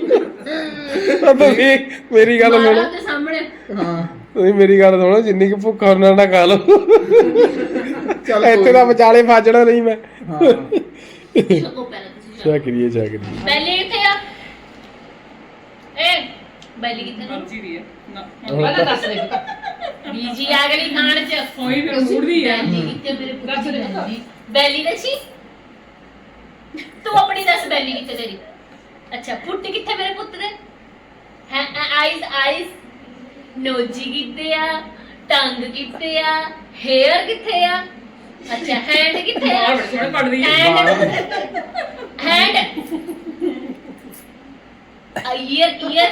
ਤਾਂ ਤੁਸੀਂ ਮੇਰੀ ਗੱਲ ਸੁਣੋ। ਦੇ ਸਾਹਮਣੇ। ਹਾਂ। ਤੁਸੀਂ ਮੇਰੀ ਗੱਲ ਸੁਣੋ ਜਿੰਨੀ ਕੁ ਭੁੱਖ ਉਹਨਾਂ ਨਾਲ ਖਾ ਲਓ। ਚੱਲ ਇੱਥੇ ਤਾਂ ਵਿਚਾਲੇ ਫਾਜਣਾ ਨਹੀਂ ਮੈਂ। ਹਾਂ। ਛਕੋ ਪਹਿਲਾਂ ਤੁਸੀਂ ਆ ਏ ਬੈਲੀ ਕਿੱਥੇ ਨੇ? ਜੀ ਦੀ ਹੈ। ਨਾ। ਪਹਿਲਾਂ ਦੱਸ ਦੇ। ਬੀਜੀ ਆ ਗਈ ਖਾਣ ਚ। ਹੋਈ ਫਿਰ ਮੂੜਦੀ ਹੈ। ਬੈਲੀ ਕਿੱਥੇ ਮੇਰੇ ਪੁੱਤ ਦੱਸ ਦੇ ਦੀ। ਬੈਲੀ ਬੈਲੀ ਦੱਸੀ ਤੂੰ ਆਪਣੀ ਦੱਸ ਬੈਲੀ ਕਿੱਥੇ ਤੇਰੀ? ਅੱਛਾ ਫੁੱਟ ਕਿੱਥੇ ਮੇਰੇ ਪੁੱਤ ਦੇ? ਹੈ ਆਈਜ਼ ਆਈਜ਼ ਨੋਜੀ ਕਿੱਥੇ ਆ? ਟੰਗ ਕਿੱਥੇ ਆ? ਹੇਅਰ ਕਿੱਥੇ ਆ? ਅੱਛਾ ਹੈਂਡ ਕਿੱਥੇ ਆ? ਬਾਹਰ ਬੜੇ ਸੋਹਣੇ ਪੜਦੀ ਹੈ ਹੈਂਡ ਹੈਂਡ ਈਅਰ ਈਅਰ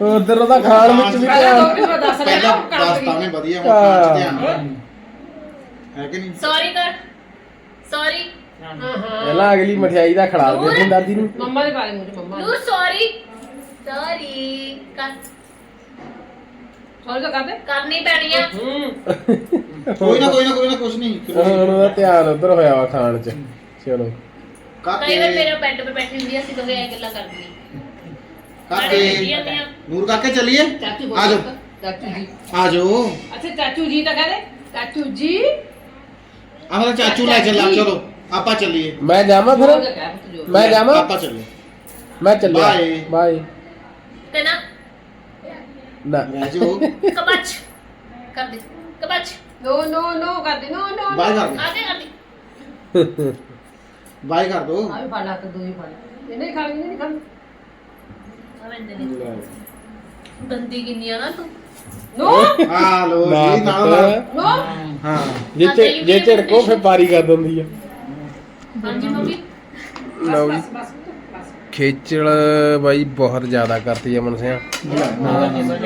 ਉਧਰ ਉਹਦਾ ਖਾਣ ਵਿੱਚ ਵੀ ਪਹਿਲਾਂ ਧਿਆਨ ਦੱਸ ਲੈ ਪਹਿਲਾਂ ਕਰ ਦੱਸਤਾ ਨੇ ਵਧੀਆ ਹੁਣ ਖਾਣ ਚ ਧਿਆਨ ਰੱਖਣਾ। ਹੈ। ਕਿ ਨਹੀਂ? ਸੌਰੀ ਕਰ ਸੌਰੀ ਪਹਿਲਾਂ ਅਗਲੀ ਮਠਿਆਈ ਦਾ ਖੜਾ ਦੇ ਦੀ ਦਾਦੀ ਨੂੰ। ਮੰਮਾ ਦੇ ਬਾਰੇ ਮੁਝੇ ਮੰਮਾ ਨੂੰ ਸੌਰੀ ਸੌਰੀ ਕਰ ਸੌਰੀ ਤਾਂ ਕਰਦੇ ਕਰਨੀ ਪੈਣੀ ਆ। ਹੂੰ। ਕੋਈ ਨਾ ਕੋਈ ਨਾ ਕੋਈ ਨਾ ਕੁਛ ਨਹੀਂ। ਹੁਣ ਉਹਦਾ ਧਿਆਨ ਉਧਰ ਹੋਇਆ ਵਾ ਖਾਣ ਚ। ਚਲੋ। ਕਈ ਵਾਰ ਮੇਰੇ ਬੈੱਡ 'ਤੇ ਬੈਠੀ ਹੁੰਦੀ ਆ, ਅਸੀਂ ਦੋਵੇਂ ਐ ਗੱਲਾਂ ਕਰਦੀਆਂ ਨਾਲੇ ਬੈਠੀ ਕਾਕੇ ਜਾਂਦੀਆਂ ਨੂਰ ਕਾਕੇ ਚੱਲੀਏ? ਚਾਚੂ ਆ ਜਾਓ। ਬੋਲ ਚਾਚੂ ਜੀ। ਆ ਜਾਓ ਅੱਛਾ ਚਾਚੂ ਜੀ ਤਾਂ ਕਹਦੇ ਚਾਚੂ ਜੀ। ਆ ਮੇਰਾ ਚਾਚੂ ਲੈ ਚੱਲਾ ਚਲੋ ਆਪਾਂ ਚੱਲੀਏ। ਮੈਂ ਜਾਵਾਂ ਫਿਰ? ਬੋਲ ਕੇ ਕਹਿ ਪੁੱਤ ਜੋ। ਮੈਂ ਜਾਵਾਂ? ਆਪਾਂ ਚੱਲੀਏ। ਮੈਂ ਚੱਲਿਆ। Bye. ਬਾਏ। ਤੇ ਨਾ ਨਾ। ਰਹਿ ਜਾਓ ਕਬਚ ਕਰ ਦੇ। ਕਬਚ ਨੋ ਨੋ ਨੋ ਕਰਦੇ ਨੋ ਨੋ ਬਾਏ ਕਰ ਆ ਦੇ ਕਰ ਦੇ। ਬਾਏ ਕਰ ਦੋ। ਆ ਵੀ ਫੜ ਲਾ ਕੇ ਦੋ ਹੀ ਫੜ। ਇਹ ਨਹੀਂ ਖਾਣੀ ਨਹੀਂ ਖਾਣੀ ਆ ਵੰਦੇ ਨੇ ਗੰਦੀ ਕਿੰਨੀ ਆ ਨਾ ਤੂੰ। ਨੋ। ਆ ਲੋ ਜੀ ਨਾਲ ਨਾਲ। ਨੋ। ਹਾਂ। ਜੇ ਜੇ ਝੜਕੋ ਫਿਰ ਪਾਰੀ ਕਰ ਦਿੰਦੀ ਆ। ਹਾਂਜੀ ਮੰਮੀ। ਲਓ ਜੀ। ਬਸ ਬਸ ਬਸ ਖੇਚਲ ਬਾਈ ਬਹੁਤ ਜ਼ਿਆਦਾ ਕਰਤੀ ਅਮਨ ਸਿਆ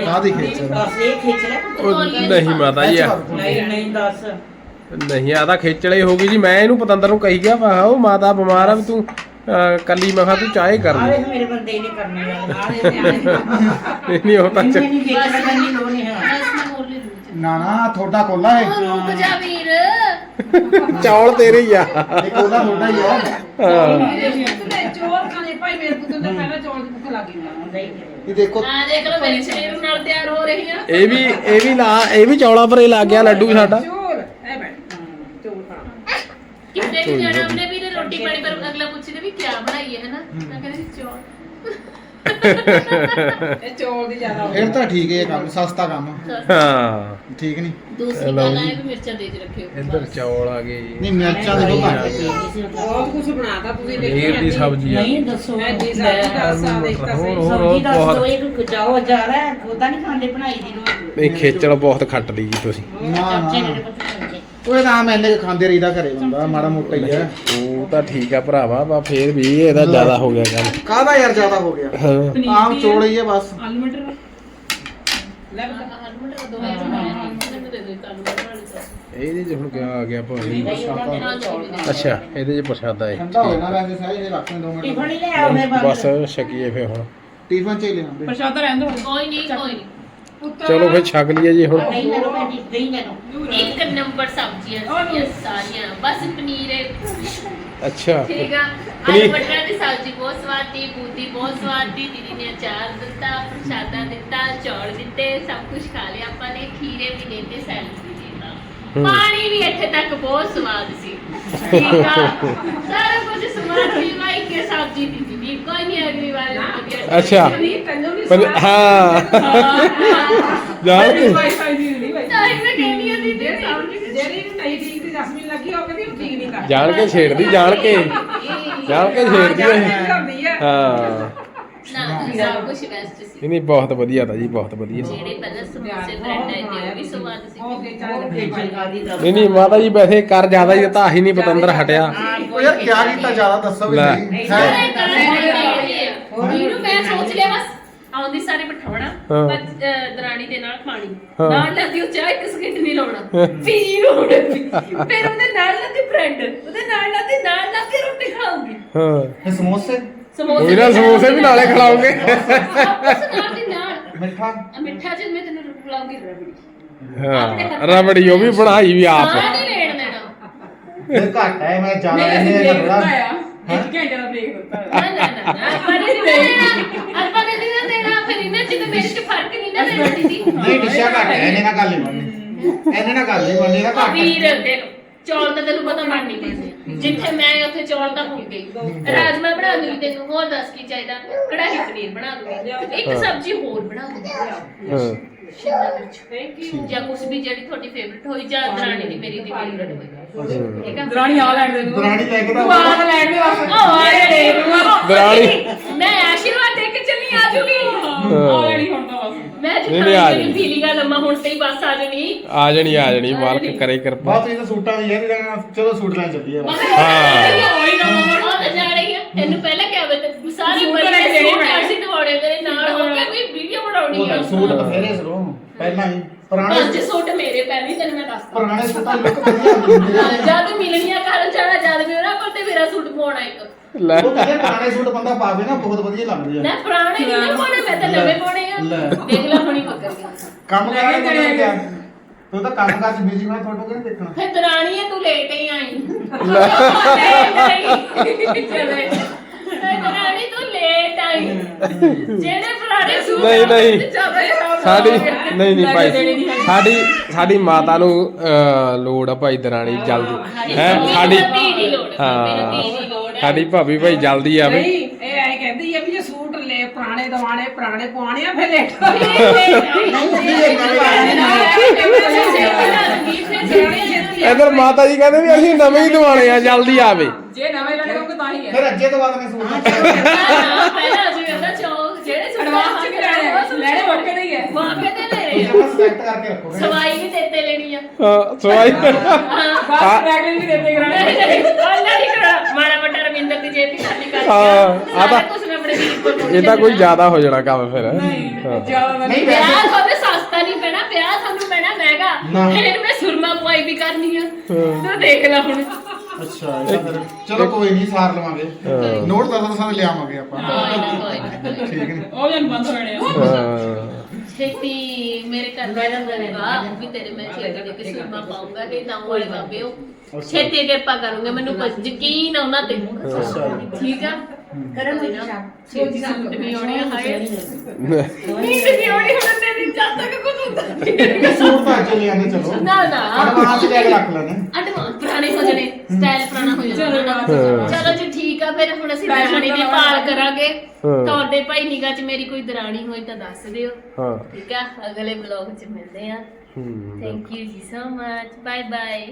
ਕਾਦੀ ਖੇਚ ਦੱਸ ਇਹ ਖਿੱਚ ਲੈ ਉਹ ਨਹੀਂ ਮਾਤਾ ਜੀ ਆ। ਨਹੀਂ ਨਹੀਂ ਦੱਸ। ਨਹੀਂ ਆ ਤਾਂ ਖੇਚਲੇ ਹੋ ਗਈ ਜੀ। ਮੈਂ ਇਹਨੂੰ ਪਤੰਦਰ ਨੂੰ ਕਹੀ ਗਿਆ ਵਾ ਉਹ ਮਾਤਾ ਬਿਮਾਰ ਆ ਵੀ ਤੂੰ ਅਹ, ਕੱਲੀ ਮੈਂ ਕਿਹਾ ਤੂੰ ਚਾਹੇ ਕਰ ਵੇਖ ਮੇਰੇ ਬੰਦੇ ਕਰਨੇ ਨਹੀਂ ਉਹ ਤਾਂ ਇੰਨੇ ਨਹੀਂ ਖਿੱਚ ਲੱਗਣ ਦੀ ਲੋੜ ਨਹੀਂ ਹੈ ਬਸ ਮੈਂ ਹੋਰ ਲੈ ਲੂੰ ਨਾ ਨਾ ਤੁਹਾਡਾ ਕੋਲਾ ਹੈ ਉਹ ਰੁਕ ਜਾ ਵੀਰ। ਚੌਲ ਤੇਰੇ ਹੀ ਆ। ਇਹ ਕੋਲਾ ਤੁਹਾਡਾ ਹੀ ਹੈ। ਹਾਂ ਤੂੰ ਚੋਰ ਖਾਣੇ। ਭਾਈ ਮੇਰੇ ਪੁੱਤ ਨੂੰ ਤਾਂ ਪਹਿਲਾਂ ਚੌਲ ਦੀ ਭੁੱਖ ਲੱਗੀ ਨਹੀਂ। ਇਹ ਦੇਖੋ। ਆ ਦੇਖ ਲਓ ਮੇਰੀ ਸਰੀਰ ਨਾਲ ਤਿਆਰ ਹੋ ਰਹੀ ਆ। ਇਹ ਵੀ ਇਹ ਵੀ ਲਾ ਇਹ ਵੀ ਚੌਲਾਂ ਪਰੇ ਲੱਗ ਗਿਆ ਲੱਡੂ ਸਾਡਾ। ਚੋਰ ਕਿਤੇ ਵੀ ਜਾਣਾ ਉਹਨੇ ਵੀ। ਰੋਟੀ ਪਾਣੀ ਪਰ ਅਗਲਾ ਪੁੱਛਦੇ ਵੀ ਕੀ ਬਣਾਈਏ ਹੈ ਨਾ ਮੈਂ ਕਹਿੰਦੀ ਚੌਲ। ਇਹ ਚੌਲ ਦੀ ਜ਼ਿਆਦਾ ਹੋ ਫਿਰ ਤਾਂ ਠੀਕ ਹੈ ਇਹ ਕੰਮ ਸਸਤਾ ਕੰਮ। ਹਾਂ। ਠੀਕ ਨਹੀਂ? ਦੂਸਰੀ ਗੱਲ ਹੈ ਵੀ ਮਿਰਚਾਂ ਦੇ ਚ ਰੱਖਿਓ। ਇੱਧਰ ਚੌਲ ਆ ਗਏ ਜੀ। ਨਹੀਂ ਮਿਰਚਾਂ ਦੇ ਬਹੁਤ ਘੱਟ। ਹੈ। ਬਹੁਤ ਕੁਝ ਬਣਾਤਾ ਤੁਸੀਂ ਪਨੀਰ ਦੀ ਸਬਜ਼ੀ ਆ। ਨਹੀਂ ਦੱਸੋ। ਮੈਂ ਜੀ ਸਬਜ਼ੀ ਦੱਸ ਸਕਦੇ ਤਾਂ ਹੋਰ ਸਹੀ ਹੋਰ ਸਬਜ਼ੀ ਹੋਰ ਦੱਸ ਬਹੁਤ ਦੋ ਇੱਕ ਜਾਓ ਜਾ ਰਿਹਾ। ਉਹਦਾ ਨਹੀਂ ਖਾਂਦੇ ਬਣਾਈ ਦੀ ਰੋਜ਼ ਇਹ ਖੇਚਲ ਬਹੁਤ ਖੱਟਦੀ ਜੀ ਤੁਸੀਂ। ਨਾ ਨਾ ਉਹ ਤਾਂ ਆਮ ਇੰਨੇ ਕੁ ਖਾਂਦੇ ਰਹੀਦਾ ਘਰੇ ਬੰਦਾ ਮਾੜਾ ਮੋਟਾ ਹੀ ਹੈ। ਉਹ ਤਾਂ ਠੀਕ ਆ ਭਰਾਵਾ ਪਰ ਫੇਰ ਵੀ ਇਹਦਾ ਜ਼ਿਆਦਾ ਹੋ ਗਿਆ ਕੰਮ। ਕਾਹਦਾ ਯਾਰ ਜ਼ਿਆਦਾ ਹੋ ਗਿਆ? ਹਾਂ। ਆਮ ਚੋਲ ਹੀ ਹੈ ਬਸ। ਆਲੂ ਮਟਰ। ਲੈ ਹਰਮਨ ਦੋ ਹੈ ਮੈਨੂੰ ਦੇ ਦੇ ਤੁਹਾਨੂੰ ਬਣਾ ਲਿਆ ਇਹਦੇ ਚ ਹੁਣ ਕਿਆ ਆ ਗਿਆ ਭਾਈ ਨਹੀਂ ਉਹਨਾਂ ਦੇ ਨਾਲ ਚੌਲ ਦੇ ਅੱਛਾ ਇਹਦੇ ਚ ਪ੍ਰਸ਼ਾਦਾ ਹੈ। ਠੰਡਾ ਹੋ ਜਾਣਾ ਵੈਸੇ ਸਾਰੇ ਇਹ ਰੱਖ ਦੋ ਟਿਫਨ ਮਿੰਟ ਹੀ ਲੈ ਆਓ ਮੇਰੇ ਬਸ ਛਕੀਏ ਫੇਰ ਹੁਣ। ਟਿਫਨ ਚ ਹੀ ਲੈਣਾ ਪ੍ਰਸ਼ਾਦਾ ਰਹਿਣ ਦੋ। ਕੋਈ ਨਹੀਂ ਕੋਈ ਨਹੀਂ। ਚਲੋ ਫੇਰ ਛਕ ਲਈਏ ਜੀ ਹੁਣ। ਨਹੀਂ ਮੈਨੂੰ ਮੈਂ ਨਹੀਂ ਮੈਨੂੰ। ਇੱਕ ਨੰਬਰ ਸਬਜ਼ੀਆਂ ਸੀਗੀਆਂ ਸਾਰੀਆਂ। ਬਸ ਪਨੀਰ ਹੈ। ਅੱਛਾ। ਠੀਕ ਆ। ਪਨੀਰ- ਆਲੂ ਮਟਰਾਂ ਦੀ ਸਬਜ਼ੀ ਬਹੁਤ ਸਵਾਦ ਦੀ ਬੂਦੀ ਬਹੁਤ ਸਵਾਦ ਦੀ ਦੀਦੀ ਨੇ ਅਚਾਰ ਦਿੱਤਾ ਪ੍ਰਸ਼ਾਦਾ ਦਿੱਤਾ ਚੌਲ ਦਿੱਤੇ ਸਭ ਕੁਝ ਖਾ ਲਿਆ। ਆਪਾਂ ਨੇ ਖੀਰੇ ਵੀ ਸੈਲਡ ਵੀ। ਪਾਣੀ ਵੀ ਇੱਥੇ ਤੱਕ ਬਹੁਤ ਸਵਾਦ ਸੀ ਠੀਕ ਆ ਸਾਰਾ ਕੁਝ ਸਵਾਦ ਸੀ ਮਾਈ ਕੇ ਸਬਜ਼ੀ ਦੀ ਦੀਦੀ ਕੋਈ ਨਹੀਂ ਅਗਲੀ ਵਾਰ ਵਧੀਆ ਅੱਛਾ ਪਰ ਹਾਂ ਜਾਣ ਕੇ ਵਾਈਫਾਈ ਦੀ ਨਹੀਂ ਭਾਈ ਤਾਂ ਇਹ ਕਹਿੰਦੀ ਦੀਦੀ ਸਬਜ਼ੀ ਜਿਹੜੀ ਨਹੀਂ ਠੀਕ ਦੀ ਜਸਮੀਨ ਲੱਗੀ ਉਹ ਕਹਿੰਦੀ ਠੀਕ ਨਹੀਂ ਕਰਦੀ ਜਾਣ ਕੇ ਛੇੜਦੀ ਜਾਣ ਕੇ ਜਾਣ ਕੇ ਛੇੜਦੀ ਹਾਂ ਨਾ ਸਭ ਕੁਝ ਬੈਸਟ ਸੀ। ਨਹੀਂ ਨਹੀਂ ਬਹੁਤ ਵਧੀਆ ਤਾਂ ਜੀ ਬਹੁਤ ਵਧੀਆ। ਜਿਹੜੇ ਪਹਿਲਾਂ ਸਮੋਸੇ ਬ੍ਰੈਡ ਆਏ ਤੇ ਉਹ ਵੀ ਸਵਾਦ ਸੀ। ਨਹੀਂ ਨਹੀਂ ਮਾਤਾ ਜੀ ਵੈਸੇ ਕਰ ਜ਼ਿਆਦਾ ਹੀ ਤਾਂ ਹੀ ਨਹੀਂ ਪਤੰਦਰ ਹਟਿਆ। ਉਹ ਯਾਰ ਕਿਆ ਕੀਤਾ ਜ਼ਿਆਦਾ ਦੱਸੋ ਵੀ ਲੈ। ਸਹੀ ਹੈ ਇਹਨੂੰ ਮੈਂ ਸੋਚ ਲਿਆ ਬਸ ਆਉਂਦੀ ਸਾਰੇ ਬਿਠਾਉਣਾ ਹਾਂ। ਪਰ ਅਹ, ਦਰਾਣੀ ਦੇ ਨਾਲ ਖਾਣੀ। ਹਾਂ। ਨਾਲ ਲੱਗੀ ਉਹ ਚਾਹ ਇੱਕ ਸਕਿੰਟ ਨਹੀਂ ਲਾਉਣਾ। ਪੀ ਰੋੜ ਫਿਰ ਉਹਦੇ ਨਾਲ ਲੱਗੀ ਫਰੈਂਡ ਉਹਦੇ ਨਾਲ ਲੱਗੀ ਨਾਲ ਲੱਗ ਕੇ ਰੋਟੀ ਖਾਊਗੀ। ਹਾਂ। ਇਹ ਸਮੋਸੇ? ਸਮੋਸੇ ਵੀ ਨਾਲੇ ਦੀ ਨਾਲ। ਮਿੱਠਾ? ਮਿੱਠਾ ਜਿਹਾ ਮੈਂ ਤੈਨੂੰ ਖਿਲਾਉਂਗੀ ਰਬੜੀ। ਹਾਂ ਰਬੜੀ ਉਹ ਵੀ ਬਣਾਈ ਵੀ ਆਪ। ਨਹੀਂ ਲੈਣ ਦੇਣਾ ਇਹ ਘੱਟ ਹੈ ਮੈਂ ਜ਼ਿਆਦਾ ਨਹੀਂ ਇਹਨੇ ਅਸੀਂ ਥੋੜਾ ਦਿੱਤਾ ਆ ਇੱਕ ਘੰਟੇ ਦਾ ਬ੍ਰੇਕ ਦਿੱਤਾ। ਆ ਨਾ ਨਾ ਨਾ ਆਪਾਂ ਨਹੀਂ ਦੇਣਾ। ਆਪਾਂ ਨੇ ਨਹੀਂ ਦੇਣਾ। ਫਿਰ ਇਹਨਾਂ ਚ ਤੇ ਮੇਰੇ ਚ ਫ਼ਰਕ ਨਹੀਂ ਨਾ ਦੇਣਾ ਦੀਦੀ ਨਹੀਂ ਡਿਸ਼ਾ ਘੱਟ ਹੈ ਇਹਨੇ ਨਾਲ ਗੱਲ ਨਹੀਂ ਬਣਨੀ। ਇਹਨੇ ਨਾਲ ਗੱਲ ਨਹੀਂ ਬਣਨੀ ਇਹਦਾ ਘੱਟ ਹੈ। ਵੀਰ ਦੇਖ ਚੌਲ ਤਾਂ ਤੈਨੂੰ ਪਤਾ ਬਣਨੀ ਪੈਂਦੇ। ਜਿੱਥੇ ਮੈਂ ਉੱਥੇ ਚੌਲ ਤਾਂ ਭੁੱਲ ਗਈ ਰਾਜਮਾ ਬਣਾ ਦੂੰਗੀ ਤੈਨੂੰ ਹੋਰ ਦੱਸ ਕੀ ਚਾਹੀਦਾ? ਕੜਾਹੀ ਪਨੀਰ ਬਣਾ ਦੂੰਗੀ। ਇੱਕ ਸਬਜ਼ੀ ਹੋਰ ਬਣਾ ਦੂੰਗੀ। ਹਾਂ। ਸ਼ਿਮਲਾ ਮਿਰਚ ਜਾਂ ਕੁਝ ਵੀ ਜਿਹੜੀ ਤੁਹਾਡੀ ਫੇਵਰਿਟ ਹੋਈ ਜਾਂ ਦਰਾਣੀ ਦੀ ਮੇਰੀ ਦੀ ਫੇਵਰਿਟ ਹੋਈ। ਠੀਕ ਆ ਦਰਾਣੀ ਆ ਲੈਣ ਦੇ ਦਰਾਣੀ ਲੈ ਕੇ ਤਾਂ ਤੂੰ ਆ ਲੈਣ ਦੇ ਬਸ ਆਏ ਰੇ ਦਰਾਣੀ। ਮੈਂ ਆਸ਼ੀਰਵਾਦ ਦੇ ਕੇ ਚੱਲੀ ਆ ਜੂਗੀ। ਆ ਲੈਣੀ ਹੁਣ ਤਾਂ ਬਸ। ਮੈਂ ਆ ਜਿੱਥੇ ਜਾਣੀ। ਫੀਲਿੰਗਾ ਲੰਮਾ ਹੁਣ ਤੇ ਹੀ ਬਸ ਆ ਜਣੀ ਆ ਜਣੀ ਆ ਜਣੀ ਮਾਲਕ ਕਰੇ ਕਿਰਪਾ। ਬਾਤ ਇਹ ਤਾਂ ਸੂਟਾਂ ਦੀ ਨਹੀਂ ਚਲੋ ਸੂਟ ਲੈਣ ਚੱਲੀਏ ਬਸ। ਹਾਂ। ਨਾ ਤਾਂ ਤੈਨੂੰ ਪਹਿਲਾਂ ਕਿਹਾ ਵੇ ਤੇ ਸਾਰੇ ਸੂਟ ਲੈ ਕੇ ਦੇਣੇ ਸੂਟ ਪੈਣੇ। ਅਸੀਂ ਦਵਾਉਣੇ ਤੇਰੇ ਨਾਲ ਹੋ ਕੇ ਕੋਈ ਵੀਡੀਓ ਬਣਾਉਣੀ ਆ ਤਾਂ ਸੂਟ ਬਥੇਰੇ ਸਰੋਂ ਪਹਿਲਾਂ ਹੀ ਪੁਰਾਣੇ ਪੰਜ ਸੂਟ ਮੇਰੇ ਪਹਿਲੇ ਤੈਨੂੰ ਮੈਂ ਦੱਸਦਾ ਪੁਰਾਣੇ ਸੂਟਾਂ ਦੀ ਲੁੱਕ ਵਧੀਆ ਹੁੰਦੀ ਹੈ ਜਦ ਮਿਲਣੀਆਂ ਕਰਨ ਜਾਣਾ ਜਦ ਵੀ ਉਹਨਾਂ ਕੋਲ ਤੇ ਮੇਰਾ ਸੂਟ ਪਾਉਣਾ ਇੱਕ। ਲੈ। ਉਹ ਕਹਿੰਦੇ ਪੁਰਾਣੇ ਸੂਟ ਬੰਦਾ ਪਾਵੇ ਨਾ ਬਹੁਤ ਵਧੀਆ ਲੱਗਦੇ ਆ। ਨਾ ਪੁਰਾਣੇ ਨਹੀਂ ਨਾ ਪਾਉਣੇ ਮੈਂ ਤਾਂ ਨਵੇਂ ਪਾਉਣੇ ਆ। ਲੈ। ਦੇਖ ਲੈ ਹੁਣੀ ਪੱਕਰ ਗਿਆ ਕੰਮ ਲੈ ਕੇ ਕਰਾਂਗੇ ਚਲੇ ਕਿਆ? ਤੂੰ ਤਾਂ ਕੰਮ ਕਾਜ ਬਿਜ਼ੀ ਹੋਣਾ ਤੁਹਾਨੂੰ ਕਿਹਨੇ ਦੇਖਣਾ। ਫਿਰ ਦਰਾਣੀ ਹੈ ਤੂੰ ਲੇਟ ਹੀ ਆਈ। ਚਲੇ। ਦਰਾਣੀ ਤੂੰ ਲੇਟ ਆਈ। ਜਿਹੜੇ ਪੁਰਾਣੇ ਸੂਟ ਨਹੀਂ, ਨਹੀਂ। ਸਾਡੀ। ਨਹੀਂ ਨਹੀਂ ਨਹੀਂ ਭਾਈ। ਸਾਡੀ ਸਾਡੀ ਮਾਤਾ ਨੂੰ ਅਹ, ਲੋੜ ਆ ਭਾਈ ਦਰਾਣੀ ਜਲਦੀ। ਹੈ ਸਾਡੀ ਹੈ। ਸਾਡੀ ਭਾਬੀ ਭਾਈ ਜਲਦੀ ਆਵੇ। ਨਹੀਂ ਇਹ ਐ ਕਹਿੰਦੀ ਆ ਵੀ ਜੇ ਸੂਟ ਲੈ ਪੁਰਾਣੇ ਦਵਾਣੇ ਪੁਰਾਣੇ ਪਵਾਣੇ ਆ ਫਿਰ ਲੇਟ ਇਧਰ ਮਾਤਾ ਜੀ ਕਹਿੰਦੇ ਵੀ ਅਸੀਂ ਨਵੇਂ ਹੀ ਦਵਾਣੇ ਆ ਜਲਦੀ ਆਵੇ ਜੇ ਨਵੇਂ ਲੈਣੇ ਹੋਗੇ ਤਾਂ ਹੀ ਹੈ ਫਿਰ ਅੱਜੇ ਤੋਂ ਬਾਅਦ ਮੈਂ ਸੂਟ ਪਹਿਲਾਂ ਅਸੀਂ ਕਹਿੰਦਾ ਚੌਕ ਜਿਹੜੇ ਐਡਵਾਂਸ ਚ ਵੀ ਲੈਣੇ ਆ। ਲੈਣੇ ਮੌਕੇ ਤੇ ਹੀ ਹੈ ਮੌਕੇ ਤੇ ਲੈ ਰਹੇ ਆ। ਬਸ ਸਿਲੈਕਟ ਕਰਕੇ ਰੱਖੋ ਸਵਾਈ ਵੀ ਤੇਤੇ ਲੈਣੀ ਆ ਹਾਂ, ਸਵਾਈ ਹਾਂ ਬਸ। ਟਰੈਕਿੰਗ ਵੀ ਦੇਤੇ ਕਰਾਣੇ ਨਹੀਂ ਉਹਨਾਂ ਦੀ ਕਰਾ ਮਾੜਾ ਮੋਟਾ ਰਵਿੰਦਰ ਦੀ ਜੇਬ ਵੀ ਖਾਲੀ ਕਰ ਹਾਂ, ਦਿਆ ਆ ਤਾਂ- ਕੁਝ ਇਹ ਤਾਂ ਕੋਈ। ਜ਼ਿਆਦਾ ਹੋ ਜਾਣਾ ਕੰਮ ਫਿਰ। ਨਹੀਂ ਹਾਂ। ਜ਼ਿਆਦਾ ਨਹੀਂ ਵਿਆਹ ਤੁਹਾਨੂੰ ਸਸਤਾ ਨਹੀਂ ਪੈਣਾ ਵਿਆਹ ਤੁਹਾਨੂੰ ਪੈਣਾ ਮਹਿੰਗਾ। ਨਾ। ਫਿਰ ਮੈਂ ਸੁਰਮਾ ਪੁਆਈ ਵੀ ਕਰਨੀ ਆ। ਤੂੰ ਦੇਖ ਲੈ ਹੁਣ। ਅੱਛਾ ਇਹ ਤਾਂ ਫਿਰ ਚਲੋ ਕੋਈ ਨਹੀਂ ਸਾਰ ਲਵਾਂਗੇ। ਨੋਟ ਦਸ ਦਸਾਂ ਦੇ ਲਿਆਵਾਂਗੇ ਆਪਾਂ। ਨਾ ਨਾ ਠੀਕ ਨਹੀਂ ਉਹ ਜਨ ਬੰਦ ਹੋਣੇ ਆ ਹਾਂ। ਛੇਤੀ ਮੇਰੇ ਘਰ ਦਾ ਰਹੇਗਾ ਵੀ ਤੇਰੇ ਮੈਂ ਛੇਤੀ ਦੇ ਕੇ ਸੁਰਮਾ ਪਾਉਂਗਾ ਕਿ ਨਾ ਵਾਲੇ ਬਾਬੇ ਉਹ ਛੇਤੀ ਕਿਰਪਾ ਕਰੂੰਗੇ ਮੈਨੂੰ ਕੁਝ ਯਕੀਨ ਆ ਉਹਨਾਂ ਤੇ। ਠੀਕ ਆ? ਕਰਨ ਦੇ ਨਾ ਛੇਤੀ ਸੂਟ ਵੀ ਆਉਣੇ ਆ ਹਾਏ ਨੀਂਦ ਵੀ ਆਉਣੀ ਹੁਣ ਤੇਰੀ ਜਦ ਤੱਕ ਕੁਝ ਹੁੰਦਾ ਨਹੀਂ। ਸੂਟ ਤਾਂ ਅੱਜੇ ਲਿਆਂਗੇ ਚਲੋ। ਨਾ ਨਾ। ਐਡਵਾਂਸ ਲੈ ਕੇ ਰੱਖ ਲੈਣੇ ਅਡਵਾਂਸ ਪੁਰਾਣੇ ਹੋ ਜਣੇ ਸਟਾਈਲ ਪੁਰਾਣਾ ਹੋ ਜਾਣਾ। ਹਾਂ। ਚਲੋ ਜੀ ਠੀਕ ਆ। ਫਿਰ ਹੁਣ ਅਸੀਂ ਦਰਾਣੀ ਦੀ ਭਾਲ ਕਰਾਂਗੇ। ਹਾਂ। ਤੁਹਾਡੇ ਭਾਈ ਨਿਗਾਹ 'ਚ ਮੇਰੀ ਕੋਈ ਦਰਾਣੀ ਹੋਈ ਤਾਂ ਦੱਸ ਦਿਓ। ਹਾਂ। ਠੀਕ ਆ? ਅਗਲੇ ਵਲੌਗ 'ਚ ਮਿਲਦੇ ਆ। ਥੈਂਕ ਯੂ ਜੀ ਸੋ ਮਚ ਬਾਏ ਬਾਏ